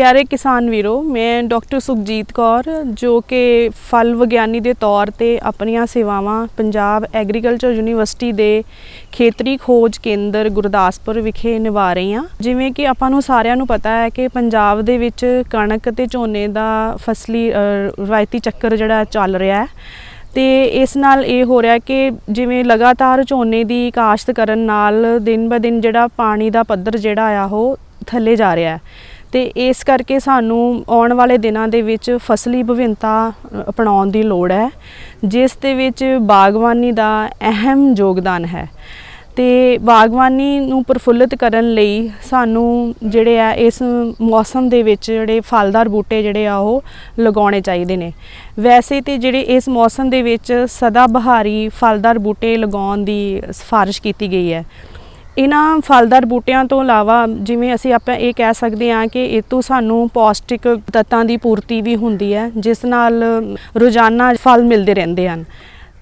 ਪਿਆਰੇ ਕਿਸਾਨ ਵੀਰੋ, ਮੈਂ ਡਾਕਟਰ ਸੁਖਜੀਤ ਕੌਰ, ਜੋ ਕਿ ਫਲ ਵਿਗਿਆਨੀ ਦੇ ਤੌਰ ਤੇ ਆਪਣੀਆਂ ਸੇਵਾਵਾਂ ਪੰਜਾਬ ਐਗਰੀਕਲਚਰ ਯੂਨੀਵਰਸਿਟੀ ਦੇ ਖੇਤਰੀ ਖੋਜ ਕੇਂਦਰ ਗੁਰਦਾਸਪੁਰ ਵਿਖੇ ਨਿਭਾ ਰਹੀ ਹਾਂ। ਜਿਵੇਂ ਕਿ ਆਪਾਂ ਨੂੰ ਸਾਰਿਆਂ ਨੂੰ ਪਤਾ ਹੈ ਕਿ ਪੰਜਾਬ ਦੇ ਵਿੱਚ ਕਣਕ ਤੇ ਝੋਨੇ ਦਾ ਫਸਲੀ ਰਵਾਇਤੀ ਚੱਕਰ ਜਿਹੜਾ ਚੱਲ ਰਿਹਾ ਹੈ। ਤੇ ਇਸ ਨਾਲ ਇਹ ਹੋ ਰਿਹਾ ਕਿ ਜਿਵੇਂ ਲਗਾਤਾਰ ਝੋਨੇ ਦੀ ਕਾਸ਼ਤ ਕਰਨ ਨਾਲ ਦਿਨ ਬ ਦਿਨ ਜਿਹੜਾ ਪਾਣੀ ਦਾ ਪੱਧਰ ਜਿਹੜਾ ਆ ਉਹ ਥੱਲੇ ਜਾ ਰਿਹਾ ਹੈ। ਤੇ ਇਸ ਕਰਕੇ ਸਾਨੂੰ ਆਉਣ ਵਾਲੇ ਦਿਨਾਂ ਦੇ ਵਿੱਚ ਫਸਲੀ ਵਿਭਿੰਨਤਾ ਅਪਣਾਉਣ ਦੀ ਲੋੜ ਹੈ, ਜਿਸ ਦੇ ਵਿੱਚ ਬਾਗਬਾਨੀ ਦਾ ਅਹਿਮ ਯੋਗਦਾਨ ਹੈ। ਤੇ ਬਾਗਬਾਨੀ ਨੂੰ ਪ੍ਰਫੁੱਲਿਤ ਕਰਨ ਲਈ ਸਾਨੂੰ ਜਿਹੜੇ ਆ, ਇਸ ਮੌਸਮ ਦੇ ਵਿੱਚ ਜਿਹੜੇ ਫਲਦਾਰ ਬੂਟੇ ਜਿਹੜੇ ਆ, ਉਹ ਲਗਾਉਣੇ ਚਾਹੀਦੇ ਨੇ। ਵੈਸੇ ਤੇ ਜਿਹੜੇ ਇਸ ਮੌਸਮ ਦੇ ਵਿੱਚ ਸਦਾ ਬਹਾਰੀ ਫਲਦਾਰ ਬੂਟੇ ਲਗਾਉਣ ਦੀ ਸਿਫਾਰਿਸ਼ ਕੀਤੀ ਗਈ ਹੈ। ਇਹਨਾਂ ਫਲਦਾਰ ਬੂਟਿਆਂ ਤੋਂ ਇਲਾਵਾ ਜਿਵੇਂ ਅਸੀਂ ਆਪਾਂ ਇਹ ਕਹਿ ਸਕਦੇ ਹਾਂ ਕਿ ਇਹ ਤੋਂ ਸਾਨੂੰ ਪੌਸ਼ਟਿਕ ਤੱਤਾਂ ਦੀ ਪੂਰਤੀ ਵੀ ਹੁੰਦੀ ਹੈ ਜਿਸ ਨਾਲ ਰੋਜ਼ਾਨਾ ਫਲ ਮਿਲਦੇ ਰਹਿੰਦੇ ਹਨ।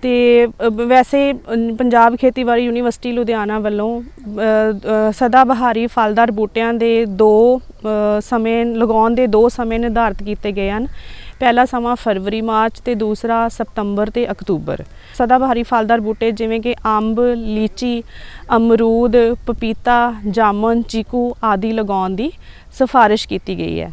ਤੇ ਵੈਸੇ ਪੰਜਾਬ ਖੇਤੀਬਾੜੀ ਯੂਨੀਵਰਸਿਟੀ ਲੁਧਿਆਣਾ ਵੱਲੋਂ ਅ, ਸਦਾ ਬਹਾਰੀ ਫਲਦਾਰ ਬੂਟਿਆਂ ਦੇ ਦੋ ਸਮੇਂ ਲਗਾਉਣ ਦੇ ਦੋ ਸਮੇਂ ਨਿਰਧਾਰਤ ਕੀਤੇ ਗਏ ਹਨ। ਪਹਿਲਾ ਸਮਾਂ ਫਰਵਰੀ, ਮਾਰਚ ਤੇ ਦੂਸਰਾ ਸਤੰਬਰ ਤੇ ਅਕਤੂਬਰ। ਸਦਾਬਹਾਰੀ ਫਲਦਾਰ ਬੂਟੇ ਜਿਵੇਂ ਕਿ ਅੰਬ, ਲੀਚੀ, ਅਮਰੂਦ, ਪਪੀਤਾ, ਜਾਮਨ, ਚੀਕੂ ਆਦਿ ਲਗਾਉਣ ਦੀ ਸਿਫਾਰਿਸ਼ ਕੀਤੀ ਗਈ ਹੈ।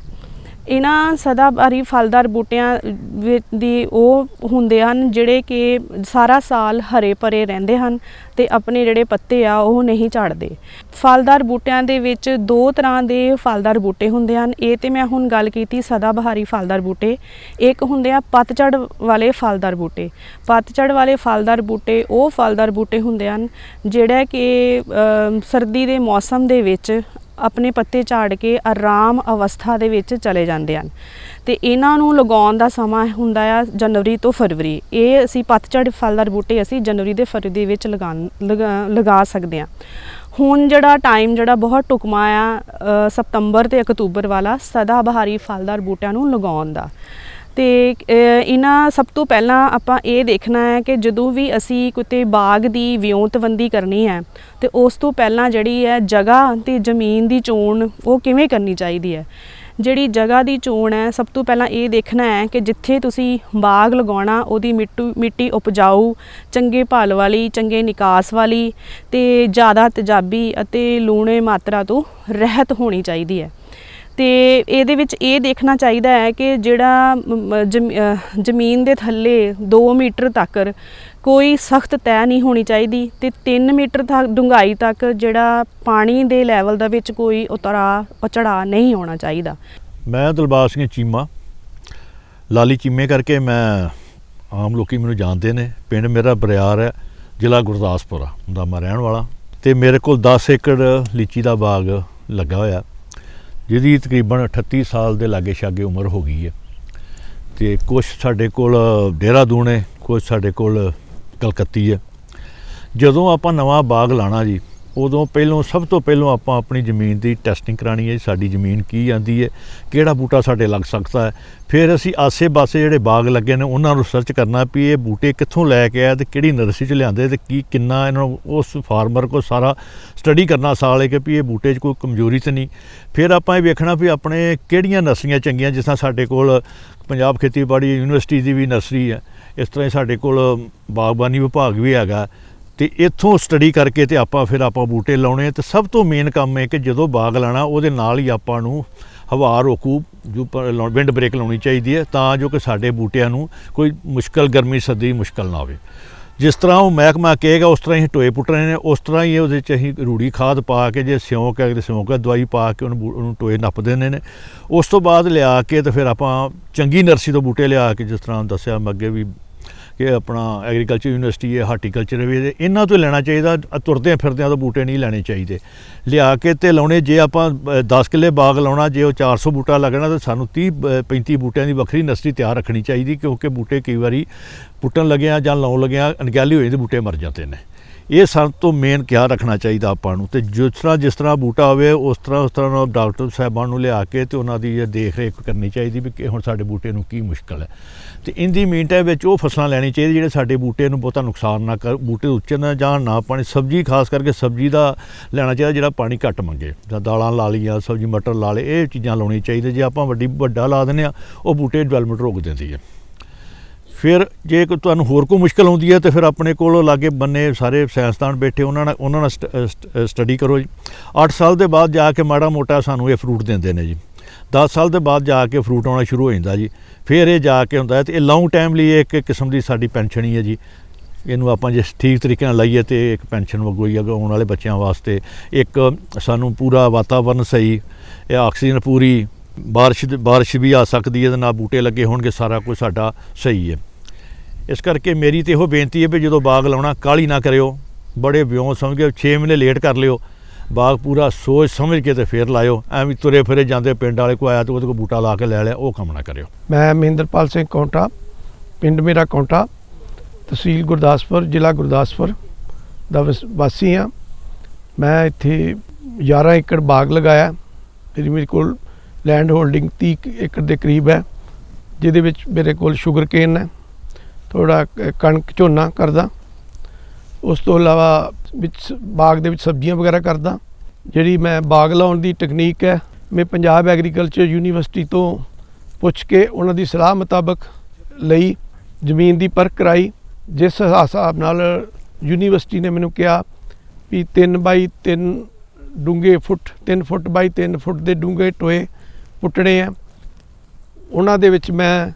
ਇਹਨਾਂ ਸਦਾਬਹਾਰੀ ਫਲਦਾਰ ਬੂਟਿਆਂ ਵਿੱਚ ਦੀ ਉਹ ਹੁੰਦੇ ਹਨ ਜਿਹੜੇ ਕਿ ਸਾਰਾ ਸਾਲ ਹਰੇ ਭਰੇ ਰਹਿੰਦੇ ਹਨ ਤੇ ਆਪਣੇ ਜਿਹੜੇ ਪੱਤੇ ਆ ਉਹ ਨਹੀਂ ਝੜਦੇ। ਫਲਦਾਰ ਬੂਟਿਆਂ ਦੇ ਵਿੱਚ ਦੋ ਤਰ੍ਹਾਂ ਦੇ ਫਲਦਾਰ ਬੂਟੇ ਹੁੰਦੇ ਹਨ। ਇਹ ਤੇ ਮੈਂ ਹੁਣ ਗੱਲ ਕੀਤੀ ਸਦਾਬਹਾਰੀ ਫਲਦਾਰ ਬੂਟੇ। ਇੱਕ ਹੁੰਦੇ ਆ ਪਤਝੜ ਵਾਲੇ ਫਲਦਾਰ ਬੂਟੇ। ਪਤਝੜ ਵਾਲੇ ਫਲਦਾਰ ਬੂਟੇ ਉਹ ਫਲਦਾਰ ਬੂਟੇ ਹੁੰਦੇ ਹਨ ਜਿਹੜਾ ਕਿ ਸਰਦੀ ਦੇ ਮੌਸਮ ਦੇ ਵਿੱਚ ਆਪਣੇ ਪੱਤੇ ਝਾੜ ਕੇ ਆਰਾਮ ਅਵਸਥਾ ਦੇ ਵਿੱਚ ਚਲੇ ਜਾਂਦੇ ਹਨ। ਤੇ ਇਹਨਾਂ ਨੂੰ ਲਗਾਉਣ ਦਾ ਸਮਾਂ ਹੁੰਦਾ ਆ ਜਨਵਰੀ ਤੋਂ ਫਰਵਰੀ। ਇਹ ਅਸੀਂ ਪਤਝੜ ਫਲਦਾਰ ਬੂਟੇ ਅਸੀਂ ਜਨਵਰੀ ਦੇ ਫਰਵਰੀ ਦੇ ਵਿੱਚ ਲਗਾ ਲਗਾ- ਲਗਾ ਸਕਦੇ ਹਾਂ। ਹੁਣ ਜਿਹੜਾ ਟਾਈਮ ਜਿਹੜਾ ਬਹੁਤ ਟੁਕਮਾ ਆ ਸਤੰਬਰ ਤੇ ਅਕਤੂਬਰ ਵਾਲਾ ਸਦਾ ਬਹਾਰੀ ਫਲਦਾਰ ਬੂਟਿਆਂ ਨੂੰ ਲਗਾਉਣ ਦਾ। ਤੇ ਇਹਨਾਂ ਸਭ ਤੋਂ ਪਹਿਲਾਂ ਆਪਾਂ ਇਹ ਦੇਖਣਾ ਹੈ ਕਿ ਜਦੋਂ ਵੀ ਅਸੀਂ ਕਿਤੇ ਬਾਗ ਦੀ ਵਿਉਂਤਬੰਦੀ ਕਰਨੀ ਹੈ, ਤੇ ਉਸ ਤੋਂ ਪਹਿਲਾਂ ਜਿਹੜੀ ਹੈ ਜਗ੍ਹਾ ਤੇ ਜ਼ਮੀਨ ਦੀ ਚੋਣ ਉਹ ਕਿਵੇਂ ਕਰਨੀ ਚਾਹੀਦੀ ਹੈ? ਜਿਹੜੀ ਜਗ੍ਹਾ ਦੀ ਚੋਣ ਹੈ, ਸਭ ਤੋਂ ਪਹਿਲਾਂ ਇਹ ਦੇਖਣਾ ਹੈ ਕਿ ਜਿੱਥੇ ਤੁਸੀਂ ਬਾਗ ਲਗਾਉਣਾ, ਉਹਦੀ ਮਿੱਟੂ, ਮਿੱਟੀ ਉਪਜਾਊ, ਚੰਗੇ ਭਲ ਵਾਲੀ, ਚੰਗੇ ਨਿਕਾਸ ਵਾਲੀ ਤੇ ਜ਼ਿਆਦਾ ਤੇਜ਼ਾਬੀ ਅਤੇ ਲੂਣੇ ਮਾਤਰਾ ਤੋਂ ਰਹਿਤ ਹੋਣੀ ਚਾਹੀਦੀ ਹੈ। ਤੇ ਇਹਦੇ ਵਿੱਚ ਇਹ ਦੇਖਣਾ ਚਾਹੀਦਾ ਹੈ ਕਿ ਜਿਹੜਾ ਜ਼ਮੀ- ਜ਼ਮੀਨ ਦੇ ਥੱਲੇ 2 ਮੀਟਰ ਤੱਕ ਕੋਈ ਸਖਤ ਤੈਅ ਨਹੀਂ ਹੋਣੀ ਚਾਹੀਦੀ ਤੇ 3 ਮੀਟਰ ਤੱਕ, ਡੂੰਘਾਈ ਤੱਕ ਜਿਹੜਾ ਪਾਣੀ ਦੇ ਲੈਵਲ ਦਾ ਵਿੱਚ ਕੋਈ ਉਤਰਾ ਚੜਾ ਨਹੀਂ ਹੋਣਾ ਚਾਹੀਦਾ। ਮੈਂ ਦਿਲਬਾਗ ਸਿੰਘ ਚੀਮਾ, ਲਾਲੀ ਚੀਮੇ ਕਰਕੇ ਮੈਂ ਆਮ ਲੋਕੀ ਮੈਨੂੰ ਜਾਣਦੇ ਨੇ। ਪਿੰਡ ਮੇਰਾ ਬਰਿਆਰ ਹੈ, ਜ਼ਿਲ੍ਹਾ ਗੁਰਦਾਸਪੁਰ ਦਾ ਮੈਂ ਰਹਿਣ ਵਾਲਾ। ਤੇ ਮੇਰੇ ਕੋਲ 10 ਏਕੜ ਲੀਚੀ ਦਾ ਬਾਗ ਲੱਗਾ ਹੋਇਆ। ਜਿਹਦੀ ਤਕਰੀਬਨ 38 ਸਾਲ ਦੇ ਲਾਗੇ ਛਾਗੇ ਉਮਰ ਹੋ ਗਈ ਹੈ। ਤੇ ਕੁਝ ਸਾਡੇ ਕੋਲ ਦੇਹਰਾਦੂਨ ਹੈ ਕੁਝ ਸਾਡੇ ਕੋਲ ਕਲਕੱਤੀ ਹੈ। ਜਦੋਂ ਆਪਾਂ ਨਵਾਂ ਬਾਗ ਲਾਣਾ ਜੀ ਉਦੋਂ ਪਹਿਲੋਂ, ਸਭ ਤੋਂ ਪਹਿਲੋਂ ਆਪਾਂ ਆਪਣੀ ਜ਼ਮੀਨ ਦੀ ਟੈਸਟਿੰਗ ਕਰਾਣੀ ਹੈ ਸਾਡੀ ਜ਼ਮੀਨ ਕੀ ਆਂਦੀ ਹੈ, ਕਿਹੜਾ ਬੂਟਾ ਸਾਡੇ ਲੱਗ ਸਕਦਾ ਹੈ। ਫਿਰ ਅਸੀਂ ਆਸੇ-ਪਾਸੇ ਜਿਹੜੇ ਬਾਗ ਲੱਗੇ ਨੇ, ਉਹਨਾਂ ਨੂੰ ਰਿਸਰਚ ਕਰਨਾ ਵੀ ਇਹ ਬੂਟੇ ਕਿੱਥੋਂ ਲੈ ਕੇ ਆਏ ਤੇ ਕਿਹੜੀ ਨਰਸਰੀ 'ਚ ਲਿਆਂਦੇ ਤੇ ਕੀ ਕਿੰਨਾ ਇਹਨਾਂ ਨੂੰ, ਉਸ ਫਾਰਮਰ ਕੋ ਸਾਰਾ ਸਟੱਡੀ ਕਰਨਾ ਸਾਲ ਹੈ ਕਿ ਵੀ ਇਹ ਬੂਟੇ 'ਚ ਕੋਈ ਕਮਜ਼ੋਰੀ ਤਾਂ ਨਹੀਂ। ਫਿਰ ਆਪਾਂ ਇਹ ਵੇਖਣਾ ਵੀ ਆਪਣੇ ਕਿਹੜੀਆਂ ਨਰਸਰੀਆਂ ਚੰਗੀਆਂ, ਜਿਸ ਤਰ੍ਹਾਂ ਸਾਡੇ ਕੋਲ ਪੰਜਾਬ ਖੇਤੀਬਾੜੀ ਯੂਨੀਵਰਸਿਟੀ ਦੀ ਵੀ ਨਰਸਰੀ ਹੈ, ਇਸ ਤਰ੍ਹਾਂ ਹੀ ਸਾਡੇ ਕੋਲ ਬਾਗਬਾਨੀ ਵਿਭਾਗ ਵੀ ਹੈਗਾ। ਤੇ ਇੱਥੋਂ ਸਟੱਡੀ ਕਰਕੇ ਤੇ ਆਪਾਂ ਫਿਰ ਆਪਾਂ ਬੂਟੇ ਲਾਉਣੇ ਆ। ਤੇ ਸਭ ਤੋਂ ਮੇਨ ਕੰਮ ਹੈ ਕਿ ਜਦੋਂ ਬਾਗ ਲਾਣਾ, ਉਹਦੇ ਨਾਲ ਹੀ ਆਪਾਂ ਨੂੰ ਹਵਾ ਰੋਕੂ, ਜੋ ਵਿੰਡ ਬ੍ਰੇਕ ਲਾਉਣੀ ਚਾਹੀਦੀ ਹੈ, ਤਾਂ ਜੋ ਕਿ ਸਾਡੇ ਬੂਟਿਆਂ ਨੂੰ ਕੋਈ ਮੁਸ਼ਕਲ, ਗਰਮੀ ਸਰਦੀ ਮੁਸ਼ਕਲ ਨਾ ਆਵੇ ਜਿਸ ਤਰ੍ਹਾਂ ਉਹ ਮਹਿਕਮਾ ਕਹੇਗਾ, ਉਸ ਤਰ੍ਹਾਂ ਹੀ ਟੋਏ ਪੁੱਟਣੇ ਨੇ, ਉਸ ਤਰ੍ਹਾਂ ਹੀ ਉਹਦੇ ਚ ਅਸੀਂ ਰੂੜੀ ਖਾਦ ਪਾ ਕੇ ਜੇ ਸਿਉਂਕ ਹੈ ਤੇ ਸਿਉਂਕ ਹੈ, ਦਵਾਈ ਪਾ ਕੇ ਉਹਨੂੰ ਬੂ- ਉਹਨੂੰ ਟੋਏ ਨੱਪ ਦਿੰਦੇ ਨੇ। ਉਸ ਤੋਂ ਬਾਅਦ ਲਿਆ ਕੇ ਤੇ ਫਿਰ ਆਪਾਂ ਚੰਗੀ ਨਰਸਰੀ ਤੋਂ ਬੂਟੇ ਲਿਆ ਕੇ ਜਿਸ ਤਰ੍ਹਾਂ ਦੱਸਿਆ, ਮੈਂ ਅੱਗੇ ਵੀ ਕਿ ਆਪਣਾ ਐਗਰੀਕਲਚਰ ਯੂਨੀਵਰਸਿਟੀ ਹੈ ਹਾਰਟੀਕਲਚਰ ਵੀ ਹੈ ਇਹਨਾਂ ਤੋਂ ਲੈਣਾ ਚਾਹੀਦਾ ਤੁਰਦਿਆਂ ਫਿਰਦਿਆਂ ਤੋਂ ਬੂਟੇ ਨਹੀਂ ਲੈਣੇ ਚਾਹੀਦੇ। ਲਿਆ ਕੇ ਤੇ ਲਾਉਣੇ ਜੇ ਆਪਾਂ ਅ, 10 ਕਿੱਲੇ ਬਾਗ ਲਾਉਣਾ ਜੇ ਉਹ 400 ਬੂਟਾ ਲੱਗਣਾ ਤਾਂ ਸਾਨੂੰ 30 ਅ, 35 ਬੂਟਿਆਂ ਦੀ ਵੱਖਰੀ ਨਰਸਰੀ ਤਿਆਰ ਰੱਖਣੀ ਚਾਹੀਦੀ ਕਿਉਂਕਿ ਬੂਟੇ ਕਈ ਵਾਰੀ ਪੁੱਟਣ ਲੱਗਿਆ ਜਾਂ ਲਾਉਣ ਲੱਗਿਆ ਅਣਗਹਿਲੀ ਹੋ ਜਾਂਦੀ ਬੂਟੇ ਮਰ ਜਾਂਦੇ ਨੇ। ਇਹ ਸਭ ਤੋਂ ਮੇਨ ਖਿਆਲ ਰੱਖਣਾ ਚਾਹੀਦਾ ਆਪਾਂ ਨੂੰ ਤੇ ਜਿਸ ਤਰ੍ਹਾਂ ਜਿਸ ਤਰ੍ਹਾਂ ਬੂਟਾ ਹੋਵੇ ਉਸ ਤਰ੍ਹਾਂ ਉਸ ਤਰ੍ਹਾਂ ਨਾਲ ਡਾਕਟਰ ਸਾਹਿਬਾਨ ਨੂੰ ਲਿਆ ਕੇ ਤੇ ਉਹਨਾਂ ਦੀ ਇਹ ਦੇਖ ਰੇਖ ਕਰਨੀ ਚਾਹੀਦੀ ਵੀ ਕਿ ਹੁਣ ਸਾਡੇ ਬੂਟੇ ਨੂੰ ਕੀ ਮੁਸ਼ਕਲ ਹੈ। ਤੇ ਇੰਦੀ ਮੀਨਟਾਈਮ ਵਿੱਚ ਉਹ ਫਸਲਾਂ ਲੈਣੀ ਚਾਹੀਦੀ ਜਿਹੜੇ ਸਾਡੇ ਬੂਟੇ ਨੂੰ ਬਹੁਤਾ ਨੁਕਸਾਨ ਨਾ ਕਰ, ਬੂਟੇ ਉੱਚੇ ਨਾ ਜਾਣ, ਨਾ ਪਾਣੀ, ਸਬਜ਼ੀ ਖਾਸ ਕਰਕੇ ਸਬਜ਼ੀ ਦਾ ਲੈਣਾ ਚਾਹੀਦਾ ਜਿਹੜਾ ਪਾਣੀ ਘੱਟ ਮੰਗੇ। ਜਾਂ ਦਾਲਾਂ ਲਾ ਲਈਆਂ, ਸਬਜ਼ੀ ਮਟਰ ਲਾ ਲਏ, ਇਹ ਚੀਜ਼ਾਂ ਲਾਉਣੀਆਂ ਚਾਹੀਦੀਆਂ। ਜੇ ਆਪਾਂ ਵੱਡੀ, ਵੱਡਾ ਲਾ ਦਿੰਦੇ ਆ ਉਹ ਬੂਟੇ ਡਿਵੈਲਪਮੈਂਟ ਰੋਕ ਦਿੰਦੀ ਹੈ। ਫਿਰ ਜੇ ਕੋਈ ਤੁਹਾਨੂੰ ਹੋਰ ਕੋਈ ਮੁਸ਼ਕਲ ਆਉਂਦੀ ਹੈ ਤੇ ਫਿਰ ਆਪਣੇ ਕੋਲ ਲਾਗੇ ਬੰਨੇ ਸਾਰੇ ਸਾਇੰਸਦਾਨ ਬੈਠੇ, ਉਹਨਾਂ ਨਾਲ ਉਹਨਾਂ ਨਾਲ ਸਟੱਡੀ ਕਰੋ ਜੀ। 8 ਸਾਲ ਦੇ ਬਾਅਦ ਜਾ ਕੇ ਮਾੜਾ ਮੋਟਾ ਸਾਨੂੰ ਇਹ ਫਰੂਟ ਦਿੰਦੇ ਨੇ ਜੀ। 10 ਸਾਲ ਦੇ ਬਾਅਦ ਜਾ ਕੇ ਫਰੂਟ ਆਉਣਾ ਸ਼ੁਰੂ ਹੋ ਜਾਂਦਾ ਜੀ। ਫਿਰ ਇਹ ਜਾ ਕੇ ਹੁੰਦਾ ਹੈ ਤੇ ਇਹ ਲੌਂਗ ਟਾਈਮ ਲਈ ਇਹ ਇੱਕ ਕਿਸਮ ਦੀ ਸਾਡੀ ਪੈਨਸ਼ਨ ਹੀ ਹੈ ਜੀ। ਇਹਨੂੰ ਆਪਾਂ ਜੇ ਠੀਕ ਤਰੀਕੇ ਨਾਲ ਲਾਈਏ ਤੇ ਇੱਕ ਪੈਨਸ਼ਨ ਵਾਂਗੂ ਹੀ ਆਉਣ ਵਾਲੇ ਬੱਚਿਆਂ ਵਾਸਤੇ ਇੱਕ ਸਾਨੂੰ ਪੂਰਾ ਵਾਤਾਵਰਨ ਸਹੀ, ਇਹ ਆਕਸੀਜਨ ਪੂਰੀ ਬਾਰਿਸ਼ ਦੀ- ਬਾਰਿਸ਼ ਵੀ ਆ ਸਕਦੀ ਹੈ ਇਹਦੇ ਨਾਲ ਬੂਟੇ ਲੱਗੇ ਹੋਣਗੇ, ਸਾਰਾ ਕੁਝ ਸਾਡਾ ਸਹੀ ਹੈ। ਇਸ ਕਰਕੇ ਮੇਰੀ ਤੇ ਇਹੋ ਬੇਨਤੀ ਹੈ ਵੀ ਜਦੋਂ ਬਾਗ ਲਾਉਣਾ ਕਾਲੀ ਨਾ ਕਰਿਓ, ਬੜੇ ਵਿਉਂ ਸਮਝ ਕੇ 6 ਮਹੀਨੇ ਲੇਟ ਕਰ ਲਿਓ, ਬਾਗ ਪੂਰਾ ਸੋਚ ਸਮਝ ਕੇ ਤੇ ਫੇਰ ਲਾਇਓ, ਐਵੇਂ ਤੁਰੇ ਫਿਰੇ ਜਾਂਦੇ ਪਿੰਡ ਵਾਲੇ ਕੋ ਆਇਆ ਤੇ ਉਹਦੇ ਕੋ ਬੂਟਾ ਲਾ ਕੇ ਲੈ ਲਿਆ, ਉਹ ਕੰਮ ਨਾ ਕਰਿਓ। ਮੈਂ ਮਹਿੰਦਰਪਾਲ ਸਿੰਘ ਕੌਂਟਾ, ਪਿੰਡ ਮੇਰਾ ਕੌਂਟਾ, ਤਹਿਸੀਲ ਗੁਰਦਾਸਪੁਰ, ਜ਼ਿਲ੍ਹਾ ਗੁਰਦਾਸਪੁਰ ਦਾ ਵਸ- ਵਾਸੀ ਹਾਂ। ਮੈਂ ਇੱਥੇ 11 ਏਕੜ ਬਾਗ ਲਗਾਇਆ ਮੇਰੀ ਮੇਰੇ ਕੋਲ ਲੈਂਡ ਹੋਲਡਿੰਗ 30 ਏਕੜ ਦੇ ਕਰੀਬ ਹੈ, ਜਿਹਦੇ ਵਿੱਚ ਮੇਰੇ ਕੋਲ ਸ਼ੂਗਰ ਕੇਨ ਹੈ ਥੋੜਾ ਕਣਕ ਝੋਨਾ ਕਰਦਾ, ਉਸ ਤੋਂ ਇਲਾਵਾ ਵਿੱਚ ਬਾਗ ਦੇ ਵਿੱਚ ਸਬਜ਼ੀਆਂ ਵਗੈਰਾ ਕਰਦਾ, ਜਿਹੜੀ ਮੈਂ ਬਾਗ ਲਾਉਣ ਦੀ ਟੈਕਨੀਕ ਹੈ, ਮੈਂ ਪੰਜਾਬ ਐਗਰੀਕਲਚਰ ਯੂਨੀਵਰਸਿਟੀ ਤੋਂ ਪੁੱਛ ਕੇ ਉਹਨਾਂ ਦੀ ਸਲਾਹ ਮੁਤਾਬਕ ਲਈ ਜ਼ਮੀਨ ਦੀ ਪਰਖ ਕਰਾਈ, ਜਿਸ ਹਿਸਾਬ ਨਾਲ ਯੂਨੀਵਰਸਿਟੀ ਨੇ ਮੈਨੂੰ ਕਿਹਾ ਵੀ 3 ਬਾਈ 3 ਡੂੰਘੇ ਫੁੱਟ 3 ਫੁੱਟ ਬਾਈ 3 ਫੁੱਟ ਦੇ ਡੂੰਘੇ ਟੋਏ ਪੁੱਟਣੇ ਆ। ਉਹਨਾਂ ਦੇ ਵਿੱਚ ਮੈਂ